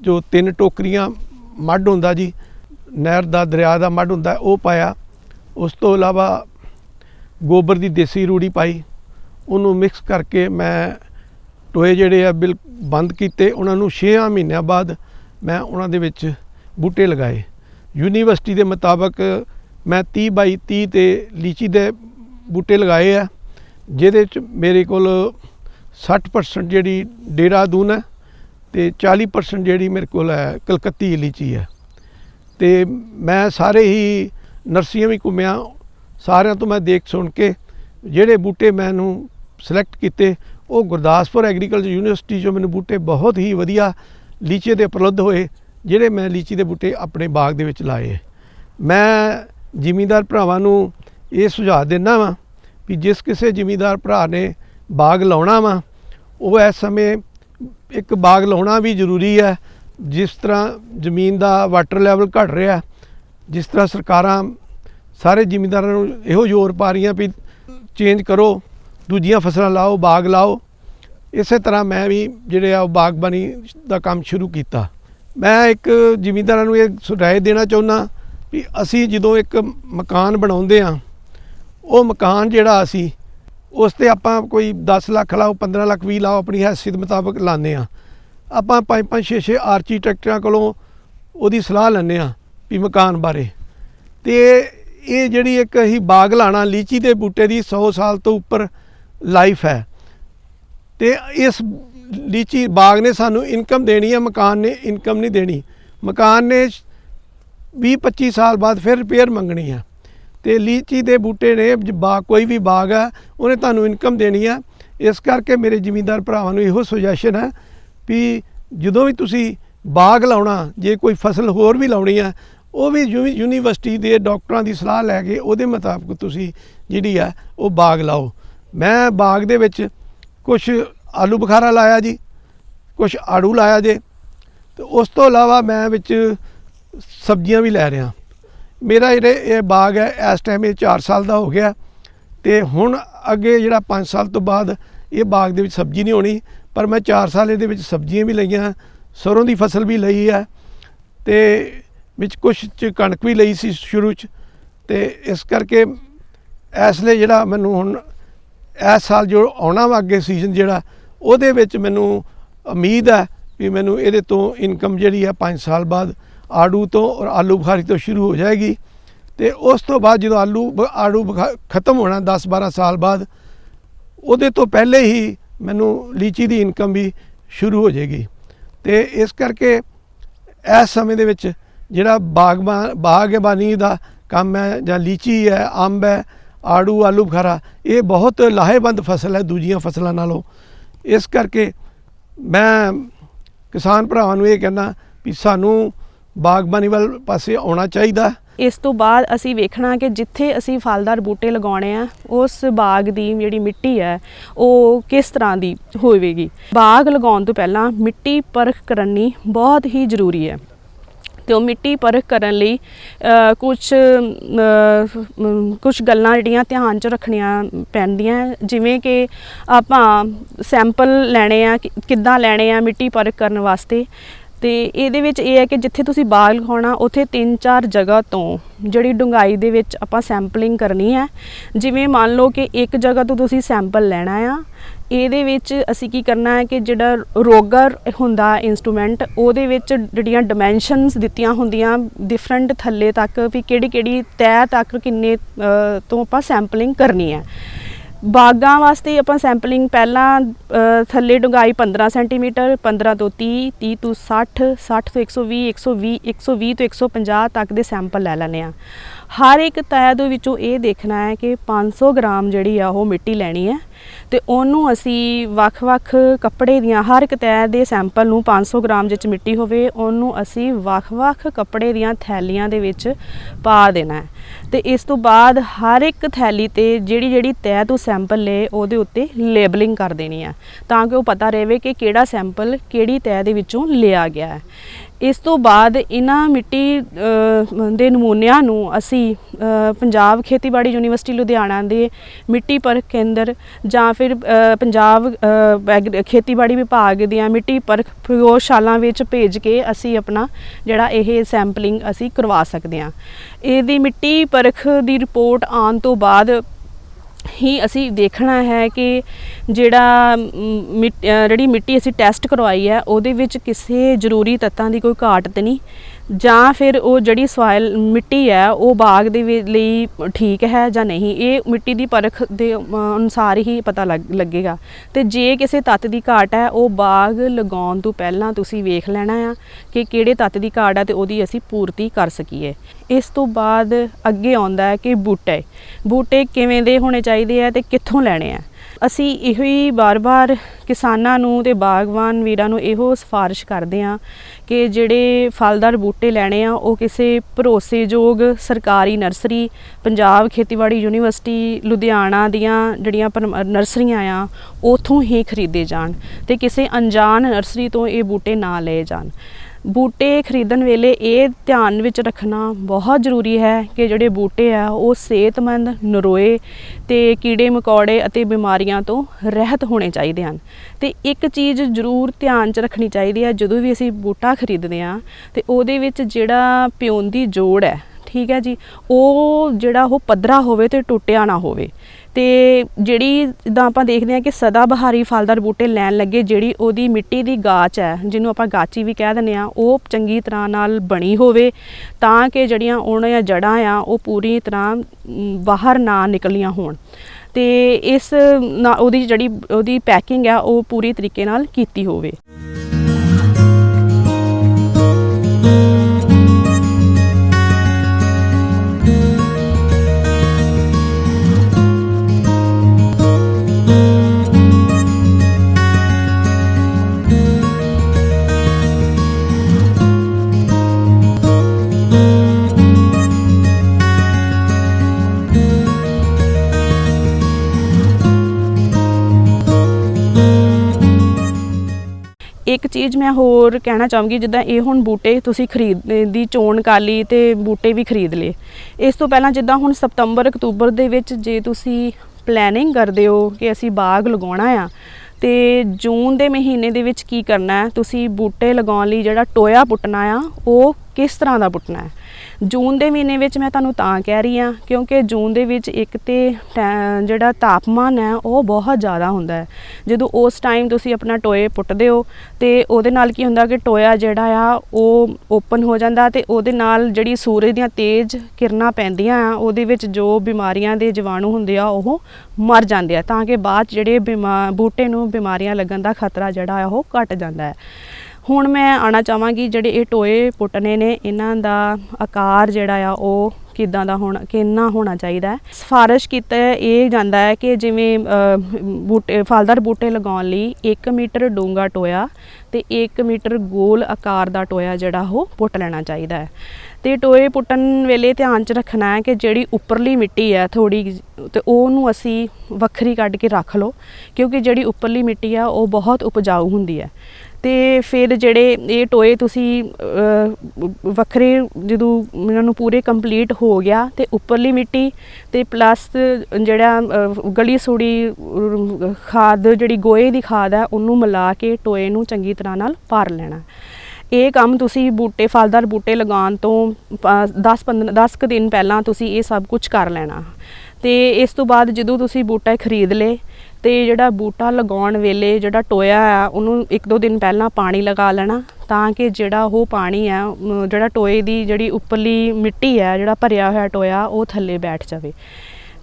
ਜੋ ਤਿੰਨ ਟੋਕਰੀਆਂ ਮੱਡ ਹੁੰਦਾ ਜੀ, ਨਹਿਰ ਦਾ, ਦਰਿਆ ਦਾ ਮੱਡ ਹੁੰਦਾ, ਉਹ ਪਾਇਆ। ਉਸ ਤੋਂ ਇਲਾਵਾ ਗੋਬਰ ਦੀ ਦੇਸੀ ਰੂੜੀ ਪਾਈ। ਉਹਨੂੰ ਮਿਕਸ ਕਰਕੇ ਮੈਂ ਟੋਏ ਜਿਹੜੇ ਆ ਬਿਲ ਬੰਦ ਕੀਤੇ। ਉਹਨਾਂ ਨੂੰ 6 ਮਹੀਨਿਆਂ ਬਾਅਦ ਮੈਂ ਉਹਨਾਂ ਦੇ ਵਿੱਚ ਬੂਟੇ ਲਗਾਏ। ਯੂਨੀਵਰਸਿਟੀ ਦੇ ਮੁਤਾਬਕ ਮੈਂ 30 ਬਾਈ 30 ਤੇ ਲੀਚੀ ਦੇ ਬੂਟੇ ਲਗਾਏ ਆ, ਜਿਹਦੇ ਚ ਮੇਰੇ ਕੋਲ 60% ਜਿਹੜੀ ਡੇਰਾਦੂਨ ਹੈ ਤੇ 40% ਜਿਹੜੀ ਮੇਰੇ ਕੋਲ ਹੈ ਕਲਕੱਤੀ ਲੀਚੀ ਹੈ। ਤੇ ਮੈਂ ਸਾਰੇ ਹੀ ਨਰਸਰੀਆਂ ਵੀ ਘੁੰਮਿਆ, ਸਾਰਿਆਂ ਤੋਂ ਮੈਂ ਦੇਖ ਸੁਣ ਕੇ ਜਿਹੜੇ ਬੂਟੇ ਮੈਨੂੰ ਸਿਲੈਕਟ ਕੀਤੇ, ਉਹ ਗੁਰਦਾਸਪੁਰ ਐਗਰੀਕਲਚਰ ਯੂਨੀਵਰਸਿਟੀ ਚੋਂ ਮੈਨੂੰ ਬੂਟੇ ਬਹੁਤ ਹੀ ਵਧੀਆ ਲੀਚੇ ਦੇ ਉਪਲਬਧ ਹੋਏ, ਜਿਹੜੇ ਮੈਂ ਲੀਚੀ ਦੇ ਬੂਟੇ ਆਪਣੇ ਬਾਗ ਦੇ ਵਿੱਚ ਲਾਏ ਮੈਂ ਜ਼ਿਮੀਂਦਾਰ ਭਰਾਵਾਂ ਨੂੰ ਇਹ ਸੁਝਾਅ ਦਿੰਦਾ ਵਾਂ ਵੀ ਜਿਸ ਕਿਸੇ ਜ਼ਿਮੀਂਦਾਰ ਭਰਾ ਨੇ ਬਾਗ ਲਾਉਣਾ ਵਾ ਉਹ ਇਸ ਸਮੇਂ ਇੱਕ ਬਾਗ ਲਾਉਣਾ ਵੀ ਜ਼ਰੂਰੀ ਹੈ, ਜਿਸ ਤਰ੍ਹਾਂ ਜ਼ਮੀਨ ਦਾ ਵਾਟਰ ਲੈਵਲ ਘਟ ਰਿਹਾ, ਜਿਸ ਤਰ੍ਹਾਂ ਸਰਕਾਰਾਂ ਸਾਰੇ ਜ਼ਿਮੀਂਦਾਰਾਂ ਨੂੰ ਇਹੋ ਜ਼ੋਰ ਪਾ ਰਹੀਆਂ ਵੀ ਚੇਂਜ ਕਰੋ, ਦੂਜੀਆਂ ਫਸਲਾਂ ਲਾਓ, ਬਾਗ ਲਾਓ। ਇਸੇ ਤਰ੍ਹਾਂ ਮੈਂ ਵੀ ਜਿਹੜੇ ਆ ਉਹ ਬਾਗਬਾਨੀ ਦਾ ਕੰਮ ਸ਼ੁਰੂ ਕੀਤਾ। ਮੈਂ ਇੱਕ ਜ਼ਿਮੀਂਦਾਰਾਂ ਨੂੰ ਇਹ ਸੁਝਾਅ ਦੇਣਾ ਚਾਹੁੰਦਾ ਵੀ ਅਸੀਂ ਜਦੋਂ ਇੱਕ ਮਕਾਨ ਬਣਾਉਂਦੇ ਆ ਉਹ ਮਕਾਨ ਜਿਹੜਾ ਅਸੀਂ ਉਸ ਤੇ ਆਪਾਂ ਕੋਈ 10 ਲੱਖ ਲਾਓ 15 ਲੱਖ ਵੀ ਲਾਓ, ਆਪਣੀ ਹੈਸੀਅਤ ਮੁਤਾਬਕ ਲਾਉਂਦੇ ਆ ਆਪਾਂ 5-5 6-6 ਆਰਕੀਟੈਕਟਰਾਂ ਕੋਲੋਂ ਉਹਦੀ ਸਲਾਹ ਲੈਂਦੇ ਆ ਵੀ ਮਕਾਨ ਬਾਰੇ। ਤੇ ਇਹ ਜਿਹੜੀ ਇੱਕ ਅਸੀਂ ਬਾਗ ਲਾਣਾ ਲੀਚੀ ਦੇ ਬੂਟੇ ਦੀ 100 ਸਾਲ ਤੋਂ ਉੱਪਰ ਲਾਈਫ ਹੈ। ਤੇ ਇਸ ਲੀਚੀ ਬਾਗ ਨੇ ਸਾਨੂੰ ਇਨਕਮ ਦੇਣੀ ਹੈ, ਮਕਾਨ ਨੇ ਇਨਕਮ ਨਹੀਂ ਦੇਣੀ। ਮਕਾਨ ਨੇ 20 25 ਸਾਲ ਬਾਅਦ ਫਿਰ ਰਿਪੇਅਰ ਮੰਗਣੀ ਹੈ। ਤੇ ਲੀਚੀ ਦੇ ਬੂਟੇ ਨੇ ਬਾਗ ਕੋਈ ਵੀ ਬਾਗ ਹੈ ਉਹਨੇ ਤੁਹਾਨੂੰ ਇਨਕਮ ਦੇਣੀ ਹੈ ਇਸ ਕਰਕੇ ਮੇਰੇ ਜ਼ਿਮੀਂਦਾਰ ਭਰਾਵਾਂ ਨੂੰ ਇਹੋ ਸੁਜੈਸ਼ਨ ਹੈ ਵੀ ਜਦੋਂ ਵੀ ਤੁਸੀਂ ਬਾਗ ਲਾਉਣਾ, ਜੇ ਕੋਈ ਫਸਲ ਹੋਰ ਵੀ ਲਾਉਣੀ ਹੈ ਉਹ ਵੀ ਯੂਨੀ- ਯੂਨੀਵਰਸਿਟੀ ਦੇ ਡਾਕਟਰਾਂ ਦੀ ਸਲਾਹ ਲੈ ਕੇ ਉਹਦੇ ਮੁਤਾਬਕ ਤੁਸੀਂ ਜਿਹੜੀ ਹੈ ਉਹ ਬਾਗ ਲਾਓ। ਮੈਂ ਬਾਗ ਦੇ ਵਿੱਚ ਕੁਝ ਆਲੂ ਬੁਖਾਰਾ ਲਾਇਆ ਜੀ ਕੁਝ ਆੜੂ ਲਾਇਆ ਜੇ, ਤੇ ਉਸ ਤੋਂ ਇਲਾਵਾ ਮੈਂ ਵਿੱਚ ਸਬਜ਼ੀਆਂ ਵੀ ਲੈ ਰਿਹਾ। ਮੇਰਾ ਜਿਹੜੇ ਇਹ ਬਾਗ ਹੈ, ਇਸ ਟਾਈਮ ਇਹ 4 ਸਾਲ ਦਾ ਹੋ ਗਿਆ ਤੇ ਹੁਣ ਅੱਗੇ ਜਿਹੜਾ 5 ਸਾਲ ਤੋਂ ਬਾਅਦ ਇਹ ਬਾਗ ਦੇ ਵਿੱਚ ਸਬਜ਼ੀ ਨਹੀਂ ਹੋਣੀ, ਪਰ ਮੈਂ 4 ਸਾਲ ਇਹਦੇ ਵਿੱਚ ਸਬਜ਼ੀਆਂ ਵੀ ਲਈਆਂ, ਸਰੋਂ ਦੀ ਫਸਲ ਵੀ ਲਈ ਹੈ ਤੇ ਵਿੱਚ ਕੁਝ ਚ ਕਣਕ ਵੀ ਲਈ ਸੀ ਸ਼ੁਰੂ ਚ ਤੇ ਇਸ ਕਰਕੇ ਇਸ ਲਈ ਜਿਹੜਾ ਮੈਨੂੰ ਹੁਣ ਇਸ ਸਾਲ ਜੋ ਆਉਣਾ ਵਾ ਅੱਗੇ ਸੀਜ਼ਨ ਜਿਹੜਾ, ਉਹਦੇ ਵਿੱਚ ਮੈਨੂੰ ਉਮੀਦ ਹੈ ਵੀ ਮੈਨੂੰ ਇਹਦੇ ਤੋਂ ਇਨਕਮ ਜਿਹੜੀ ਹੈ 5 ਸਾਲ ਬਾਅਦ ਆੜੂ ਤੋਂ ਔਰ ਆਲੂ ਬੁਖਾਰੀ ਤੋਂ ਸ਼ੁਰੂ ਹੋ ਜਾਏਗੀ ਤੇ ਉਸ ਤੋਂ ਬਾਅਦ ਜਦੋਂ ਆਲੂ ਬ- ਆੜੂ ਬੁਖਾ- ਖਤਮ ਹੋਣਾ 10 12 ਸਾਲ ਬਾਅਦ, ਉਹਦੇ ਤੋਂ ਪਹਿਲੇ ਹੀ ਮੈਨੂੰ ਲੀਚੀ ਦੀ ਇਨਕਮ ਵੀ ਸ਼ੁਰੂ ਹੋ ਜਾਏਗੀ। ਤੇ ਇਸ ਕਰਕੇ ਇਸ ਸਮੇਂ ਦੇ ਵਿੱਚ ਜਿਹੜਾ ਬਾਗਬਾਨ, ਬਾਗਬਾਨੀ ਦਾ ਕੰਮ ਹੈ ਜਾਂ ਲੀਚੀ ਹੈ, ਅੰਬ ਹੈ, ਆੜੂ, ਆਲੂ ਬੁਖਾਰਾ, ਇਹ ਬਹੁਤ ਲਾਹੇਵੰਦ ਫਸਲ ਹੈ ਦੂਜੀਆਂ ਫਸਲਾਂ ਨਾਲੋਂ। ਇਸ ਕਰਕੇ ਮੈਂ ਕਿਸਾਨ ਭਰਾਵਾਂ ਨੂੰ ਇਹ ਕਹਿਣਾ ਵੀ ਸਾਨੂੰ ਬਾਗਬਾਨੀ ਵੱਲ ਪਾਸੇ ਆਉਣਾ ਚਾਹੀਦਾ। ਇਸ ਤੋਂ ਬਾਅਦ ਅਸੀਂ ਵੇਖਣਾ ਕਿ ਜਿੱਥੇ ਅਸੀਂ ਫਲਦਾਰ ਬੂਟੇ ਲਗਾਉਣੇ ਆ, ਉਸ ਬਾਗ ਦੀ ਜਿਹੜੀ ਮਿੱਟੀ ਹੈ, ਉਹ ਕਿਸ ਤਰ੍ਹਾਂ ਦੀ ਹੋਵੇਗੀ। ਬਾਗ ਲਗਾਉਣ ਤੋਂ ਪਹਿਲਾਂ ਮਿੱਟੀ ਪਰਖ ਕਰਨੀ ਬਹੁਤ ਹੀ ਜ਼ਰੂਰੀ ਹੈ। ਤੇ ਉਹ ਮਿੱਟੀ ਪਰਖ ਕਰਨ ਲਈ ਕੁਝ ਕੁਝ ਗੱਲਾਂ ਜਿਹੜੀਆਂ ਧਿਆਨ ਚ ਰੱਖਣੀਆਂ ਪੈਂਦੀਆਂ। ਜਿਵੇਂ ਕਿ ਆਪਾਂ ਸੈਂਪਲ ਲੈਣੇ ਆ, ਕਿ- ਕਿੱਦਾਂ ਲੈਣੇ ਆ ਮਿੱਟੀ ਪਰਖ ਕਰਨ ਵਾਸਤੇ। ਤੇ ਇਹਦੇ ਵਿੱਚ ਇਹ ਹੈ ਕਿ ਜਿੱਥੇ ਤੁਸੀਂ ਬਾਗ ਲਗਾਉਣਾ ਉੱਥੇ 3-4 ਜਗ੍ਹਾ ਤੋਂ ਜਿਹੜੀ ਡੁੰਗਾਈ ਦੇ ਵਿੱਚ ਆਪਾਂ ਸੈਂਪਲਿੰਗ ਕਰਨੀ ਹੈ। ਜਿਵੇਂ ਮੰਨ ਲਓ ਕਿ ਇੱਕ ਜਗ੍ਹਾ ਤੋਂ ਤੁਸੀਂ ਸੈਂਪਲ ਲੈਣਾ ਆ, ਇਹਦੇ ਵਿੱਚ ਅਸੀਂ ਕੀ ਕਰਨਾ ਹੈ ਕਿ ਜਿਹੜਾ ਰੋਗਰ ਹੁੰਦਾ ਇਨਸਟਰੂਮੈਂਟ ਉਹਦੇ ਵਿੱਚ ਜਿਹੜੀਆਂ ਡਾਈਮੈਂਸ਼ਨਸ ਦਿੱਤੀਆਂ ਹੁੰਦੀਆਂ ਡਿਫਰੈਂਟ ਥੱਲੇ ਤੱਕ ਵੀ ਕਿਹੜੀ ਕਿਹੜੀ ਤੈਅ ਤੱਕ ਕਿੰਨੇ ਤੋਂ ਆਪਾਂ ਸੈਂਪਲਿੰਗ ਕਰਨੀ ਹੈ। ਬਾਗਾਂ ਵਾਸਤੇ ਆਪਾਂ ਸੈਂਪਲਿੰਗ ਪਹਿਲਾਂ ਥੱਲੇ ਡੂੰਘਾਈ 15 ਸੈਂਟੀਮੀਟਰ 15 ਤੋਂ 30 30 ਤੋਂ 60 60 ਤੋਂ 120 120 120 ਤੋਂ 150 ਤੱਕ ਦੇ ਸੈਂਪਲ ਲੈ ਲੈਣੇ ਆ ਹਰ ਇੱਕ ਤਹਿ ਦੇ ਵਿੱਚੋਂ ਇਹ ਦੇਖਣਾ ਹੈ ਕਿ 500 ਗ੍ਰਾਮ ਜਿਹੜੀ ਆ ਉਹ ਮਿੱਟੀ ਲੈਣੀ ਹੈ ਤੇ ਉਹਨੂੰ ਅਸੀਂ ਵੱਖ-ਵੱਖ ਕੱਪੜੇ ਦੀਆਂ ਹਰ ਇੱਕ ਤੈਅ ਦੇ ਸੈਂਪਲ ਨੂੰ 500 ਗ੍ਰਾਮ ਜਿੱਚ ਮਿੱਟੀ ਹੋਵੇ, ਉਹਨੂੰ ਅਸੀਂ ਵੱਖ-ਵੱਖ ਕੱਪੜੇ ਦੀਆਂ ਥੈਲੀਆਂ ਦੇ ਵਿੱਚ ਪਾ ਦੇਣਾ ਹੈ। ਤੇ ਇਸ ਤੋਂ ਬਾਅਦ ਹਰ ਇੱਕ ਥੈਲੀ ਤੇ ਜਿਹੜੀ ਜਿਹੜੀ ਤੈਅ ਤੋਂ ਸੈਂਪਲ ਲਏ, ਉਹਦੇ ਉੱਤੇ ਲੇਬਲਿੰਗ ਕਰ ਦੇਣੀ ਹੈ ਤਾਂ ਕਿ ਉਹ ਪਤਾ ਰਹੇ ਕਿ ਕਿਹੜਾ ਸੈਂਪਲ ਕਿਹੜੀ ਤੈਅ ਦੇ ਵਿੱਚੋਂ ਲਿਆ ਗਿਆ ਹੈ। ਇਸ ਤੋਂ ਬਾਅਦ ਇਹਨਾਂ ਮਿੱਟੀ ਦੇ ਨਮੂਨਿਆਂ ਨੂੰ ਅਸੀਂ ਪੰਜਾਬ ਖੇਤੀਬਾੜੀ ਯੂਨੀਵਰਸਿਟੀ ਲੁਧਿਆਣਾ ਦੇ ਮਿੱਟੀ ਪਰਖ ਕੇਂਦਰ ਜਾਂ ਫਿਰ ਪੰਜਾਬ ਖੇਤੀਬਾੜੀ ਵਿਭਾਗ ਦੀਆਂ ਮਿੱਟੀ ਪਰਖ ਪ੍ਰਯੋਗਸ਼ਾਲਾ ਵਿੱਚ ਭੇਜ ਕੇ ਅਸੀਂ ਆਪਣਾ ਜਿਹੜਾ ਇਹ ਸੈਂਪਲਿੰਗ ਅਸੀਂ ਕਰਵਾ ਸਕਦੇ ਹਾਂ। ਇਹਦੀ ਮਿੱਟੀ ਪਰਖ ਦੀ ਰਿਪੋਰਟ ਆਉਣ ਤੋਂ ਬਾਅਦ ਹੀ ਅਸੀਂ ਦੇਖਣਾ ਹੈ ਕਿ ਜਿਹੜਾ ਮ, ਜਿਹੜੀ ਮਿੱਟੀ ਅਸੀਂ ਟੈਸਟ ਕਰਵਾਈ ਹੈ ਉਹਦੇ ਵਿੱਚ ਕਿਸੇ ਜ਼ਰੂਰੀ ਤੱਤਾਂ ਦੀ ਕੋਈ ਘਾਟ ਤੇ ਨਹੀਂ। ਜਾਂ ਫਿਰ ਉਹ ਜਿਹੜੀ ਸੋਇਲ ਮਿੱਟੀ ਹੈ, ਉਹ ਬਾਗ ਦੇ ਵੀ- ਲਈ ਠੀਕ ਹੈ ਜਾਂ ਨਹੀਂ, ਇਹ ਮਿੱਟੀ ਦੀ ਪਰਖ ਦੇ ਅਨੁਸਾਰ ਹੀ ਪਤਾ ਲੱਗ, ਲੱਗੇਗਾ। ਤੇ ਜੇ ਕਿਸੇ ਤੱਤ ਦੀ ਘਾਟ ਹੈ, ਉਹ ਬਾਗ ਲਗਾਉਣ ਤੋਂ ਪਹਿਲਾਂ ਤੁਸੀਂ ਵੇਖ ਲੈਣਾ ਆ ਕਿ ਕਿਹੜੇ ਤੱਤ ਦੀ ਘਾਟ ਹੈ ਤੇ ਉਹਦੀ ਅਸੀਂ ਪੂਰਤੀ ਕਰ ਸਕੀਏ। ਇਸ ਤੋਂ ਬਾਅਦ ਅੱਗੇ ਆਉਂਦਾ ਹੈ ਕਿ ਬੂਟੇ। ਬੂਟੇ ਕਿਵੇਂ ਦੇ ਹੋਣੇ ਚਾਹੀਦੇ ਆ ਤੇ ਕਿੱਥੋਂ ਲੈਣੇ ਆ? ਅਸੀਂ ਇਹੋ ਹੀ ਬਾਰ-ਬਾਰ ਕਿਸਾਨਾਂ ਨੂੰ ਤੇ ਬਾਗਬਾਨ ਵੀਰਾਂ ਨੂੰ ਇਹੋ ਸਿਫਾਰਿਸ਼ ਕਰਦੇ ਆ ਕਿ ਜਿਹੜੇ ਫਲਦਾਰ ਬੂਟੇ ਲੈਣੇ ਆ, ਉਹ ਕਿਸੇ ਭਰੋਸੇਯੋਗ ਸਰਕਾਰੀ ਨਰਸਰੀ, ਪੰਜਾਬ ਖੇਤੀਬਾੜੀ ਯੂਨੀਵਰਸਿਟੀ, ਲੁਧਿਆਣਾ ਦੀਆਂ ਜਿਹੜੀਆਂ ਪਰਮ- ਨਰਸਰੀਆਂ ਆ, ਉਥੋਂ ਹੀ ਖਰੀਦੇ ਜਾਣ ਤੇ ਕਿਸੇ ਅਣਜਾਣ ਨਰਸਰੀ ਤੋਂ ਇਹ ਬੂਟੇ ਨਾ ਲਏ ਜਾਣ। ਬੂਟੇ ਖਰੀਦਣ ਵੇਲੇ ਇਹ ਧਿਆਨ ਵਿੱਚ ਰੱਖਣਾ ਬਹੁਤ ਜ਼ਰੂਰੀ ਹੈ ਕਿ ਜਿਹੜੇ ਬੂਟੇ ਆ, ਉਹ ਸਿਹਤਮੰਦ, ਨਰੋਏ ਤੇ ਕੀੜੇ ਮਕੌੜੇ ਅਤੇ ਬਿਮਾਰੀਆਂ ਤੋਂ ਰਹਿਤ ਹੋਣੇ ਚਾਹੀਦੇ ਹਨ। ਤੇ ਇੱਕ ਚੀਜ਼ ਜ਼ਰੂਰ ਧਿਆਨ 'ਚ ਰੱਖਣੀ ਚਾਹੀਦੀ ਹੈ, ਜਦੋਂ ਵੀ ਅਸੀਂ ਬੂਟਾ ਖਰੀਦਦੇ ਆ ਤੇ ਉਹਦੇ ਵਿੱਚ ਜਿਹੜਾ ਪਿਓਨ ਦੀ ਜੋੜ ਹੈ ਠੀਕ ਹੈ ਜੀ, ਉਹ ਜਿਹੜਾ ਉਹ ਪੱਧਰਾ ਹੋਵੇ ਤੇ ਟੁੱਟਿਆ ਨਾ ਹੋਵੇ। ਤੇ ਜਿਹੜੀ ਜਿੱਦਾਂ ਆਪਾਂ ਦੇਖਦੇ ਹਾਂ ਕਿ ਸਦਾ ਬਹਾਰੀ ਫਲਦਾਰ ਬੂਟੇ ਲੈਣ ਲੱਗੇ, ਜਿਹੜੀ ਉਹਦੀ ਮਿੱਟੀ ਦੀ ਗਾਚ ਹੈ, ਜਿਹਨੂੰ ਆਪਾਂ ਗਾਚੀ ਵੀ ਕਹਿ ਦਿੰਦੇ ਆ ਉਹ ਚੰਗੀ ਤਰ੍ਹਾਂ ਨਾਲ ਬਣੀ ਹੋਵੇ ਤਾਂ ਕਿ ਜਿਹੜੀਆਂ ਉਹਨਾਂ ਦੀਆਂ ਜੜਾਂ ਆ, ਉਹ ਪੂਰੀ ਤਰ੍ਹਾਂ ਬਾਹਰ ਨਾ ਨਿਕਲੀਆਂ ਹੋਣ। ਤੇ ਇਸ ਨਾ- ਉਹਦੀ ਜਿਹੜੀ, ਉਹਦੀ ਪੈਕਿੰਗ ਆ ਉਹ ਪੂਰੀ ਤਰੀਕੇ ਨਾਲ ਕੀਤੀ ਹੋਵੇ। ਇੱਕ ਚੀਜ਼ ਮੈਂ ਹੋਰ ਕਹਿਣਾ ਚਾਹੂੰਗੀ, ਜਿੱਦਾਂ ਇਹ ਹੁਣ ਬੂਟੇ ਤੁਸੀਂ ਖਰੀਦ, ਦੀ ਚੋਣ ਕਰ ਲਈ ਤੇ ਬੂਟੇ ਵੀ ਖਰੀਦ ਲਏ। ਇਸ ਤੋਂ ਪਹਿਲਾਂ ਜਿੱਦਾਂ ਹੁਣ ਸਤੰਬਰ, ਅਕਤੂਬਰ ਦੇ ਵਿੱਚ ਜੇ ਤੁਸੀਂ ਪਲੈਨਿੰਗ ਕਰਦੇ ਹੋ ਕਿ ਅਸੀਂ ਬਾਗ ਲਗਾਉਣਾ ਆ, ਤੇ ਜੂਨ ਦੇ ਮਹੀਨੇ ਦੇ ਵਿੱਚ ਕੀ ਕਰਨਾ ਹੈ? ਤੁਸੀਂ ਬੂਟੇ ਲਗਾਉਣ ਲਈ ਜਿਹੜਾ ਟੋਇਆ ਪੁੱਟਣਾ ਆ, ਉਹ ਕਿਸ ਤਰ੍ਹਾਂ ਦਾ ਪੁੱਟਣਾ ਹੈ? ਜੂਨ ਦੇ ਮਹੀਨੇ ਵਿੱਚ ਮੈਂ ਤੁਹਾਨੂੰ ਤਾਂ ਕਹਿ ਰਹੀ ਹਾਂ, ਕਿਉਂਕਿ ਜੂਨ ਦੇ ਵਿੱਚ ਇੱਕ ਤੇ ਟੈ- ਜਿਹੜਾ ਤਾਪਮਾਨ ਹੈ, ਉਹ ਬਹੁਤ ਜ਼ਿਆਦਾ ਹੁੰਦਾ ਹੈ। ਜਦੋਂ ਉਸ ਟਾਈਮ ਤੁਸੀਂ ਆਪਣਾ ਟੋਏ ਪੁੱਟਦੇ ਹੋ, ਤੇ ਉਹਦੇ ਨਾਲ ਕੀ ਹੁੰਦਾ ਕਿ ਟੋਇਆ ਜਿਹੜਾ ਆ, ਉਹ ਓਪਨ ਹੋ ਜਾਂਦਾ ਤੇ ਉਹਦੇ ਨਾਲ ਜਿਹੜੀ ਸੂਰਜ ਦੀਆਂ ਤੇਜ਼ ਕਿਰਨਾਂ ਪੈਂਦੀਆਂ ਆ, ਉਹਦੇ ਵਿੱਚ ਜੋ ਬਿਮਾਰੀਆਂ ਦੇ ਜੀਵਾਣੂ ਹੁੰਦੇ ਆ, ਉਹ ਮਰ ਜਾਂਦੇ ਆ। ਤਾਂ ਕਿ ਬਾਅਦ 'ਚ ਜਿਹੜੇ ਬਿਮਾ, ਬੂਟੇ ਨੂੰ ਬਿਮਾਰੀਆਂ ਲੱਗਣ ਦਾ ਖਤਰਾ ਜਿਹੜਾ ਆ, ਉਹ ਘਟ ਜਾਂਦਾ ਹੈ। ਹੁਣ ਮੈਂ ਆਣਾ ਚਾਹਾਂਗੀ ਜਿਹੜੇ ਇਹ ਟੋਏ ਪੁੱਟਨੇ ਨੇ, ਇਹਨਾਂ ਦਾ ਆਕਾਰ ਜਿਹੜਾ ਆ, ਉਹ ਕਿੱਦਾਂ ਦਾ ਹੋਣਾ, ਕਿੰਨਾ ਹੋਣਾ ਚਾਹੀਦਾ ਹੈ। ਸਿਫਾਰਿਸ਼ ਕੀਤਾ ਇਹ ਜਾਂਦਾ ਹੈ ਕਿ ਜਿਵੇਂ ਬੂਟੇ, ਫਲਦਾਰ ਬੂਟੇ ਲਗਾਉਣ ਲਈ 1 ਮੀਟਰ ਡੂੰਘਾ ਟੋਇਆ ਤੇ 1 ਮੀਟਰ ਗੋਲ ਆਕਾਰ ਦਾ ਟੋਇਆ ਜਿਹੜਾ, ਉਹ ਪੁੱਟ ਲੈਣਾ ਚਾਹੀਦਾ ਹੈ। ਤੇ ਟੋਏ ਪੁੱਟਣ ਵੇਲੇ ਧਿਆਨ ਚ ਰੱਖਣਾ ਹੈ ਕਿ ਜਿਹੜੀ ਉੱਪਰਲੀ ਮਿੱਟੀ ਹੈ ਥੋੜੀ ਤੇ ਉਹਨੂੰ ਅਸੀਂ ਵੱਖਰੀ ਕੱਢ ਕੇ ਰੱਖ ਲਓ, ਕਿਉਂਕਿ ਜਿਹੜੀ ਉੱਪਰਲੀ ਮਿੱਟੀ ਆ, ਉਹ ਬਹੁਤ ਉਪਜਾਊ ਹੁੰਦੀ ਹੈ। ਤੇ ਫਿਰ ਜਿਹੜੇ ਇਹ ਟੋਏ ਤੁਸੀਂ ਵੱਖਰੇ ਜਦੋਂ ਇਹਨਾਂ ਨੂੰ ਪੂਰੇ ਕੰਪਲੀਟ ਹੋ ਗਿਆ ਤੇ ਉੱਪਰਲੀ ਮਿੱਟੀ ਤੇ ਪਲੱਸ ਜਿਹੜਾ ਗਲੀ ਸੂੜੀ ਖਾਦ ਜਿਹੜੀ ਗੋਏ ਦੀ ਖਾਦ ਹੈ ਉਹਨੂੰ ਮਿਲਾ ਕੇ ਟੋਏ ਨੂੰ ਚੰਗੀ ਤਰ੍ਹਾਂ ਨਾਲ ਭਰ ਲੈਣਾ। ਇਹ ਕੰਮ ਤੁਸੀਂ ਬੂਟੇ, ਫਲਦਾਰ ਬੂਟੇ ਲਗਾਉਣ ਤੋਂ 10 15 10 ਕੁ ਦਿਨ ਪਹਿਲਾਂ ਤੁਸੀਂ ਇਹ ਸਭ ਕੁਝ ਕਰ ਲੈਣਾ। ਤੇ ਇਸ ਤੋਂ ਬਾਅਦ ਜਦੋਂ ਤੁਸੀਂ ਬੂਟਾ ਖਰੀਦ ਲੇ ਤੇ ਜਿਹੜਾ ਬੂਟਾ ਲਗਾਉਣ ਵੇਲੇ ਜਿਹੜਾ ਟੋਇਆ ਆ, ਉਹਨੂੰ ਇੱਕ ਦੋ ਦਿਨ ਪਹਿਲਾਂ ਪਾਣੀ ਲਗਾ ਲੈਣਾ, ਤਾਂ ਕਿ ਜਿਹੜਾ ਉਹ ਪਾਣੀ ਆ ਜਿਹੜਾ ਟੋਏ ਦੀ ਜਿਹੜੀ ਉੱਪਰਲੀ ਮਿੱਟੀ ਹੈ ਜਿਹੜਾ ਭਰਿਆ ਹੋਇਆ ਟੋਇਆ, ਉਹ ਥੱਲੇ ਬੈਠ ਜਾਵੇ।